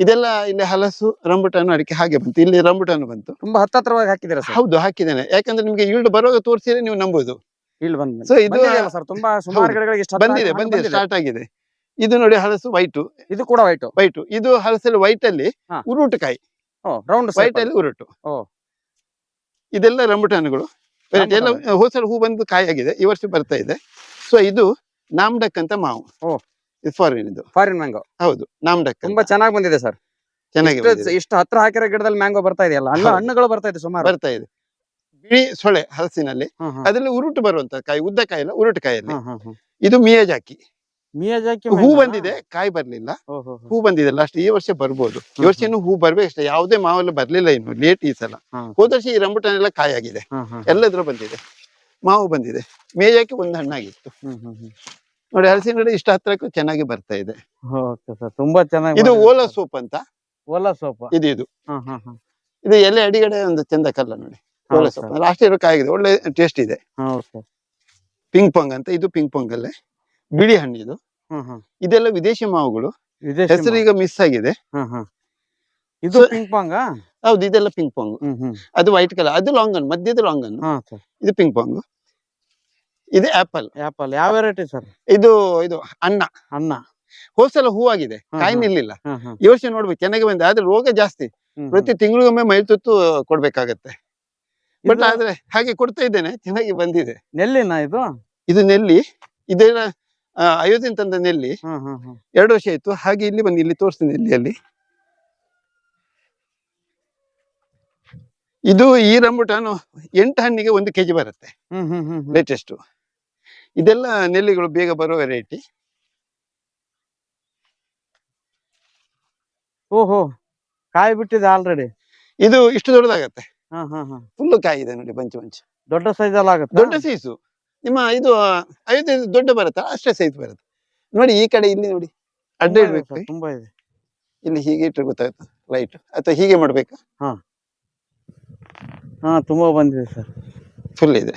ಇದೆಲ್ಲ ಇಲ್ಲಿ ಹಲಸು ರಂಬುಟಾನು ಅಡಿಕೆ ಹಾಗೆ ಬಂತು. ಇಲ್ಲಿ ರಂಬುಟಾನು ಬಂತು. ತುಂಬಾ ಹತ್ತತ್ರವಾಗಿ ಹಾಕಿದ್ದಾರೆ ಸರ್? ಹೌದು ಹಾಕಿದ್ದೇನೆ. ಯಾಕಂದ್ರೆ ನಿಮ್ಗೆ ಈಲ್ಡ್ ಬರುವಾಗ ತೋರಿಸಿದ್ರೆ ನೀವು ನಂಬೋದು. ಇಲ್ಲಿ ಬಂದ ಸೊ ಇದು ಸರ್ ತುಂಬಾ ಸುಮಾರು ಹೌದು. ಗಿಡಗಳಿಗೆ ಇಷ್ಟು ಬಂದಿದೆ ಬಂದಿದೆ. ಸ್ಟಾರ್ಟ್ ಆಗಿದೆ. ಇದು ನೋಡಿ ಹಲಸು ವೈಟು ಇದು ಕೂಡ ವೈಟ್ ವೈಟು ಇದು ಹಲಸಲ್ಲಿ ವೈಟ್ ಅಲ್ಲಿ. ಉರುಟು ಕಾಯಿ. ರೌಂಡ್ ವೈಟ್ ಅಲ್ಲಿ ಉರುಟು. ಇದೆಲ್ಲ ರಂಬುಟಾನುಗಳು. ವೆರೈಟಿ ಎಲ್ಲ ಹೊಸ ಹೂ ಬಂದು ಕಾಯಿ ಆಗಿದೆ ಈ ವರ್ಷ ಬರ್ತಾ ಇದೆ. ಸೊ ಇದು ನಾಮ್ಡಕ್ ಅಂತ ಮಾವು. ಫಾರಿನ್ ಇದು. ಫಾರಿನ್ ಮ್ಯಾಂಗೋ ಹೌದು ನಾಮ್ಡಕ್ ತುಂಬಾ ಚೆನ್ನಾಗಿ ಬಂದಿದೆ ಸರ್. ಚೆನ್ನಾಗಿ. ಇಷ್ಟು ಹತ್ರ ಹಾಕಿರೋ ಗಿಡದಲ್ಲಿ ಮ್ಯಾಂಗೋ ಬರ್ತಾ ಇದೆಯಲ್ಲ. ಹಣ್ಣುಗಳು ಬರ್ತಾ ಇದೆ ಸುಮಾರು. ಬರ್ತಾ ಇದೆ. ಬಿಳಿ ಸೊಳೆ ಹಲಸಿನಲ್ಲಿ. ಅದರಲ್ಲಿ ಉರುಟು ಬರುವಂತ ಕಾಯಿ ಉದ್ದ ಕಾಯಿ ಇಲ್ಲ ಉರುಟು ಕಾಯಲ್ಲಿ. ಇದು ಮಿಯಾಜಾಕಿ. ಮಿಯಾಜಾಕಿ ಹೂ ಬಂದಿದೆ ಕಾಯಿ ಬರ್ಲಿಲ್ಲ. ಹೂ ಬಂದಿದೆ ಲಾಸ್ಟ್ ಈ ವರ್ಷ ಬರ್ಬೋದು. ಈ ವರ್ಷ ಇನ್ನು ಹೂ ಬರ್ಬೇಕಷ್ಟೇ ಯಾವುದೇ ಮಾವೆಲ್ಲ ಬರ್ಲಿಲ್ಲ ಇನ್ನು ಲೇಟ್ ಈ ಸಲ. ಹೋದ ವರ್ಷ ಈ ರಂಬುಟನ್ ಎಲ್ಲ ಕಾಯಿ ಆಗಿದೆ ಎಲ್ಲದ್ರ ಬಂದಿದೆ. ಮಾವು ಬಂದಿದೆ. ಮೇಜಾಕಿ ಒಂದು ಹಣ್ಣಾಗಿತ್ತು ನೋಡಿ ಹಲಸಿನ ಗಿಡ ಇಷ್ಟ ಹತ್ರಕ್ಕೂ ಚೆನ್ನಾಗಿ ಬರ್ತಾ ಇದೆ. ತುಂಬಾ ಚೆನ್ನಾಗಿ ಇದು ಓಲಾ ಸೋಪ್ ಅಂತ? ಓಲಾ ಸೋಪ್. ಇದು ಇದು. ಇದು ಎಲೆ ಅಡಿಗಡೆ ಒಂದು ಚಂದ ಕಲ್ಲ ನೋಡಿ. ಲಾಸ್ಟ್ ಇಯರ್ ಕಾಯಿದೆ ಒಳ್ಳೆ ಟೇಸ್ಟ್ ಇದೆ. ಪಿಂಗ್ ಪಂಗ್ ಅಂತ ಇದು ಪಿಂಗ್ ಪಂಗ್ ಅಲ್ಲೇ. ಬಿಳಿ ಹಣ್ಣು ಇದು. ಇದೆಲ್ಲ ವಿದೇಶಿ ಮಾವುಗಳು. ಹೆಸರು ಈಗ ಮಿಸ್ ಆಗಿದೆ. ಇದು ಪಿಂಕ್ ಪಾಂಗ ಹೌದು ಇದೆಲ್ಲ ಪಿಂಗ್ ಪಾಂಗ್ ಅದು ವೈಟ್ ಕಲರ್ ಅದು ಲಾಂಗ್ ಹಣ್ಣು ಮಧ್ಯದ ಲಾಂಗ್ ಸರ್ ಇದು ಪಿಂಗ್ ಪಾಂಗ್ ಇದು ಆಪಲ್ ಆಪಲ್ ಯಾವ ವೆರೈಟಿ ಸರ್ ಇದು ಇದು ಅನ್ನ. ಅನ್ನ. ಹೋಸಲ ಹೂವಾಗಿದೆ ಆಗಿದೆ. ಕಾಯಿ ನಿಲ್ಲ ಯೋಚನೆ ಈ ವರ್ಷ ನೋಡ್ಬೇಕು. ಚೆನ್ನಾಗಿ ಬಂದ. ಆದ್ರೆ ರೋಗ ಜಾಸ್ತಿ. ಪ್ರತಿ ತಿಂಗಳಿಗೊಮ್ಮೆ ಮೈ ತುತ್ತು ಕೊಡ್ಬೇಕಾಗತ್ತೆ. ಬಟ್ ಆದ್ರೆ ಹಾಗೆ ಕೊಡ್ತಾ ಇದ್ದೇನೆ ಚೆನ್ನಾಗಿ ಬಂದಿದೆ. ನೆಲ್ಲಿನ ಇದು? ಇದು ನೆಲ್ಲಿ ಇದೇನ ಆ, ತಂದ ನೆಲ್ಲಿ. ಎರಡು ವರ್ಷ ಆಯ್ತು ಹಾಗೆ ಇಲ್ಲಿ ಬಂದು ಇಲ್ಲಿ ತೋರಿಸ್ತೀನಿ ನೆಲ್ಲಿಯಲ್ಲಿ. ಇದು ಈ ರಂಬುಟಾನು ಎಂಟು ಹಣ್ಣಿಗೆ ಒಂದು ಕೆಜಿ ಬರುತ್ತೆ. ಹ್ಮ್ ಹ್ಮ್ ಹ್ಮ್ ಹ್ಮ್. ಲೇಟೆಸ್ಟ್ ಇದೆಲ್ಲ ನೆಲ್ಲಿಗಳು ಬೇಗ ಬರೋ ವೆರೈಟಿ ಓಹೋ ಕಾಯಿ ಬಿಟ್ಟಿದೆ ಆಲ್ರೆಡಿ ಇದು ಇಷ್ಟು ದೊಡ್ಡದಾಗತ್ತೆ. ಹ್ಮ್ ಹಾ ಹ್ಮ್ ಫುಲ್ಲು ಕಾಯಿ ಇದೆ ನೋಡಿ ಬಂಚು ಬಂಚು ದೊಡ್ಡ ಸೈಜ್ ಆಗುತ್ತೆ? ದೊಡ್ಡ ಸೈಜು ನಿಮ್ಮ ಇದು ಐದು ದೊಡ್ಡ ಬರುತ್ತೆ? ಅಷ್ಟೇ ಸೈಜ್ ಬರುತ್ತೆ. ನೋಡಿ ಈ ಕಡೆ ಇಲ್ಲಿ ನೋಡಿ. ಅಡ್ಡ ಇಡ್ಬೇಕು. ತುಂಬಾ ಇದೆ. ಇಲ್ಲಿ ಹೀಗೆ ಇಟ್ಟರೆ ಗೊತ್ತಾಯ್ತು ಲೈಟ್ ಅಥವಾ ಹೀಗೆ ಮಾಡ್ಬೇಕಾ? ಹಾ. ತುಂಬಾ ಬಂದಿದೆ ಸರ್. ಫುಲ್ ಇದೆ.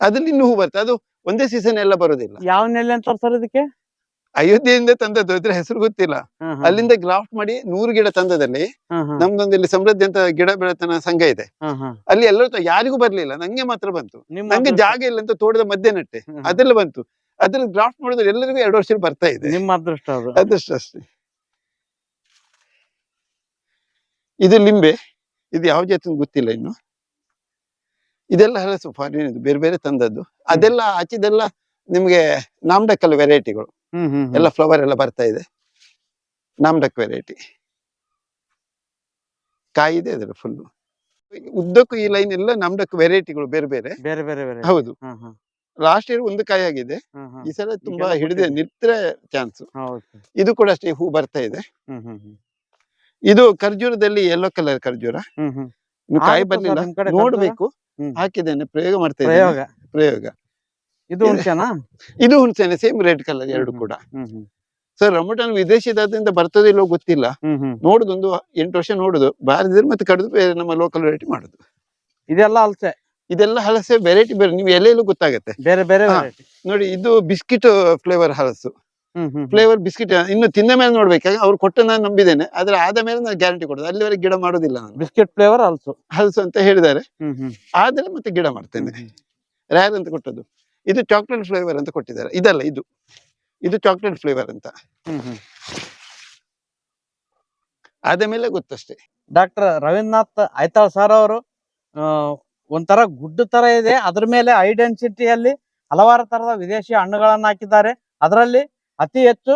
ಅದ್ರಲ್ಲಿ ಇನ್ನೂ ಹೂ ಬರುತ್ತೆ. ಅದು ಒಂದೇ ಸೀಸನ್ ಎಲ್ಲ ಬರೋದಿಲ್ಲ. ಯಾವ ನೆಲೆ ಅಂತಾರೆ ಸರ್ ಇದಕ್ಕೆ? ಅಯೋಧ್ಯೆಯಿಂದ ತಂದದ್ದು ಅದ್ರ ಹೆಸರು ಗೊತ್ತಿಲ್ಲ. ಅಲ್ಲಿಂದ ಗ್ರಾಫ್ಟ್ ಮಾಡಿ ನೂರು ಗಿಡ ತಂದದಲ್ಲಿ ನಮ್ದೊಂದು ಇಲ್ಲಿ ಸಮೃದ್ಧಿ ಅಂತ ಗಿಡ ಬೆಳೆತನ ಸಂಘ ಇದೆ. ಅಲ್ಲಿ ಎಲ್ಲರೂ ಯಾರಿಗೂ ಬರ್ಲಿಲ್ಲ ನಂಗೆ ಮಾತ್ರ ಬಂತು. ನಂಗೆ ಜಾಗ ಇಲ್ಲ ಅಂತ ತೋಟದ ಮಧ್ಯೆ ನಟ್ಟೆ ಹ್ಮ್. ಬಂತು. ಅದ್ರಲ್ಲಿ ಗ್ರಾಫ್ಟ್ ಮಾಡಿದ್ರೆ ಎಲ್ಲರಿಗೂ ಎರಡು ವರ್ಷ ಬರ್ತಾ ಇದೆ. ನಿಮ್ಮ ಅದೃಷ್ಟ ಅದೃಷ್ಟ ಅಷ್ಟೇ. ಇದು ಲಿಂಬೆ. ಇದು ಯಾವ ಜಾತಿ ಗೊತ್ತಿಲ್ಲ ಇನ್ನು. ಇದೆಲ್ಲ ಹಲಸು ಫಾರಿನ್ ಇದು. ಬೇರೆ ಬೇರೆ ತಂದದ್ದು. ಅದೆಲ್ಲ ಆಚಿದೆಲ್ಲ ನಿಮ್ಗೆ ನಾಮಡಕ್ಕಲ್ಲ ವೆರೈಟಿಗಳು. ಎಲ್ಲ ಫ್ಲವರ್ ಎಲ್ಲ ಬರ್ತಾ ಇದೆ. ನಾಮ್ಡಕ್ ವೆರೈಟಿ ಕಾಯಿ ಇದೆ ಅದ್ರ ಫುಲ್ ಉದ್ದಕ್ಕೂ ಈ ಲೈನ್ ಎಲ್ಲ ನಾಮ್ಡಕ್ ವೆರೈಟಿಗಳು ಬೇರೆ ಬೇರೆ. ಬೇರೆ ಬೇರೆ ಬೇರೆ. ಹೌದು. ಲಾಸ್ಟ್ ಇಯರ್ ಒಂದು ಕಾಯಿ ಆಗಿದೆ. ಈ ಸಲ ತುಂಬಾ ಹಿಡಿದೆ. ನಿತ್ರೆ ಚಾನ್ಸ್ ಇದು ಕೂಡ ಅಷ್ಟೇ ಹೂ ಬರ್ತಾ ಇದೆ. ಇದು ಖರ್ಜೂರದಲ್ಲಿ ಯೆಲ್ಲೋ ಕಲರ್ ಖರ್ಜೂರ. ಕಾಯಿ ಬರ್ಲಿಲ್ಲ? ನೋಡ್ಬೇಕು. ಹಾಕಿದ್ದೇನೆ ಪ್ರಯೋಗ ಮಾಡ್ತಾ ಇದ್ದೇನೆ. ಪ್ರಯೋಗ. ಇದು. ಹುಣಸೆನಾ? ಇದು ಹುಣಸೆನೆ ಸೇಮ್ ರೆಡ್ ಕಲರ್ ಎರಡು ಕೂಡ. ಸರ್ ರಮಟನ್ ವಿದೇಶದಾದ್ರಿಂದ ಬರ್ತದೆ ಇಲ್ಲೋ ಗೊತ್ತಿಲ್ಲ. ಹ್ಮ್ ಹ್ಮ್. ನೋಡುದು ಒಂದು ಎಂಟು ವರ್ಷ ನೋಡುದು. ಬಾರಿದ್ರೆ ಮತ್ತೆ ಕಡಿದು ಬೇರೆ ನಮ್ಮ ಲೋಕಲ್ ವೆರೈಟಿ ಮಾಡುದು. ಇದೆಲ್ಲ ಹಲಸೆ. ಇದೆಲ್ಲ ಹಲಸೆ ವೆರೈಟಿ ಬೇರೆ. ನೀವು ಎಲೆಯಲ್ಲೂ ಗೊತ್ತಾಗತ್ತೆ. ಬೇರೆ ಬೇರೆ ನೋಡಿ ಇದು ಬಿಸ್ಕಿಟ್ ಫ್ಲೇವರ್ ಹಲಸು. ಫ್ಲೇವರ್ ಬಿಸ್ಕಿಟ್ ಇನ್ನು ತಿಂದ ಮೇಲೆ ನೋಡ್ಬೇಕು. ಅವ್ರು ಕೊಟ್ಟ ನಾನು ನಂಬಿದ್ದೇನೆ. ಆದ್ರೆ ಆದ ಮೇಲೆ ನಾನು ಗ್ಯಾರಂಟಿ ಕೊಡೋದು. ಅಲ್ಲಿವರೆಗೆ ಗಿಡ ಮಾಡೋದಿಲ್ಲ ನಾನು. ಬಿಸ್ಕೆಟ್ ಫ್ಲೇವರ್ ಹಲಸು. ಹಲಸು ಅಂತ ಹೇಳಿದ್ದಾರೆ. ಆದ್ರೆ ಮತ್ತೆ ಗಿಡ ಮಾಡ್ತೇನೆ. ರ್ಯಾರ್ ಅಂತ ಕೊಟ್ಟದ್ದು. ಇದು ಚಾಕ್ಲೇಟ್ ಫ್ಲೇವರ್ ಅಂತ ಕೊಟ್ಟಿದ್ದಾರೆ. ಇದಲ್ಲ ಇದು. ಇದು ಚಾಕ್ಲೇಟ್ ಫ್ಲೇವರ್ ಅಂತ. ಆದ ಮೇಲೆ ಗೊತ್ತಷ್ಟೇ. ಡಾಕ್ಟರ್ ರವೀಂದ್ರನಾಥ್ ಐತಾಳ್ ಸರ್ ಅವರು ಒಂಥರ ಗುಡ್ಡ ತರ ಇದೆ. ಅದ್ರ ಮೇಲೆ ಐಡೆನ್ಸಿಟಿಯಲ್ಲಿ ಡೆನ್ಸಿಟಿಯಲ್ಲಿ ಹಲವಾರು ತರದ ವಿದೇಶಿ ಹಣ್ಣುಗಳನ್ನ ಹಾಕಿದ್ದಾರೆ. ಅದರಲ್ಲಿ ಅತಿ ಹೆಚ್ಚು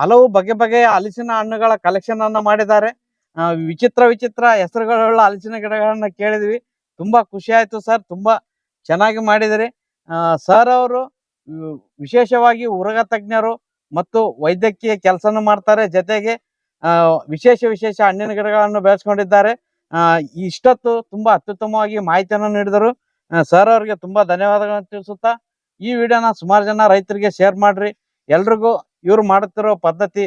ಹಲವು ಬಗೆ ಬಗೆಯ ಹಲಸಿನ ಹಣ್ಣುಗಳ ಕಲೆಕ್ಷನ್ ಅನ್ನ ಮಾಡಿದ್ದಾರೆ. ವಿಚಿತ್ರ ವಿಚಿತ್ರ ಹೆಸರುಗಳುಳ್ಳ ಹಲಸಿನ ಗಿಡಗಳನ್ನ ಕೇಳಿದ್ವಿ. ತುಂಬಾ ಖುಷಿ ಆಯ್ತು ಸರ್ ತುಂಬಾ ಚೆನ್ನಾಗಿ ಮಾಡಿದಿರಿ. ಸರ್ ಅವರು ವಿಶೇಷವಾಗಿ ಉರಗ ತಜ್ಞರು ಮತ್ತು ವೈದ್ಯಕೀಯ ಕೆಲಸನ ಮಾಡ್ತಾರೆ. ಜೊತೆಗೆ ವಿಶೇಷ ವಿಶೇಷ ಹಣ್ಣಿನ ಗಿಡಗಳನ್ನು ಬೆಳೆಸ್ಕೊಂಡಿದ್ದಾರೆ. ಇಷ್ಟೊತ್ತು ತುಂಬಾ ಅತ್ಯುತ್ತಮವಾಗಿ ಮಾಹಿತಿಯನ್ನು ನೀಡಿದರು. ಸರ್ ಅವರಿಗೆ ತುಂಬಾ ಧನ್ಯವಾದಗಳನ್ನು ತಿಳಿಸುತ್ತಾ, ಈ ವಿಡಿಯೋನ ಸುಮಾರು ಜನ ರೈತರಿಗೆ ಶೇರ್ ಮಾಡ್ರಿ. ಎಲ್ರಿಗೂ ಇವ್ರು ಮಾಡುತ್ತಿರೋ ಪದ್ಧತಿ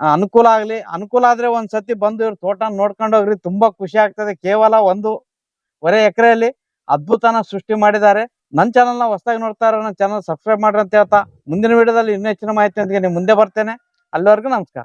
ಅನುಕೂಲ ಆಗಲಿ. ಅನುಕೂಲ ಆದ್ರೆ ಒಂದು ಸತಿ ಬಂದು ಇವ್ರ ತೋಟ ನೋಡ್ಕೊಂಡು ಹೋಗ್ರಿ. ತುಂಬಾ ಖುಷಿ ಆಗ್ತದೆ. ಕೇವಲ ಒಂದು ವರೆ ಎಕರೆಯಲ್ಲಿ ಅದ್ಭುತನ ಸೃಷ್ಟಿ ಮಾಡಿದ್ದಾರೆ. ನನ್ನ ಚಾನಲ್ನ ಹೊಸದಾಗಿ ನೋಡ್ತಾ ಇರೋ ನನ್ನ ಚಾನಲ್ ಸಬ್ಸ್ಕ್ರೈಬ್ ಮಾಡ್ರಿ ಅಂತ ಹೇಳ್ತಾ ಮುಂದಿನ ವಿಡಿಯೋದಲ್ಲಿ ಇನ್ನೂ ಹೆಚ್ಚಿನ ಮಾಹಿತಿಯೊಂದಿಗೆ ನಿಮ್ಮ ಮುಂದೆ ಬರ್ತೇನೆ. ಅಲ್ಲಿವರೆಗೂ ನಮಸ್ಕಾರ.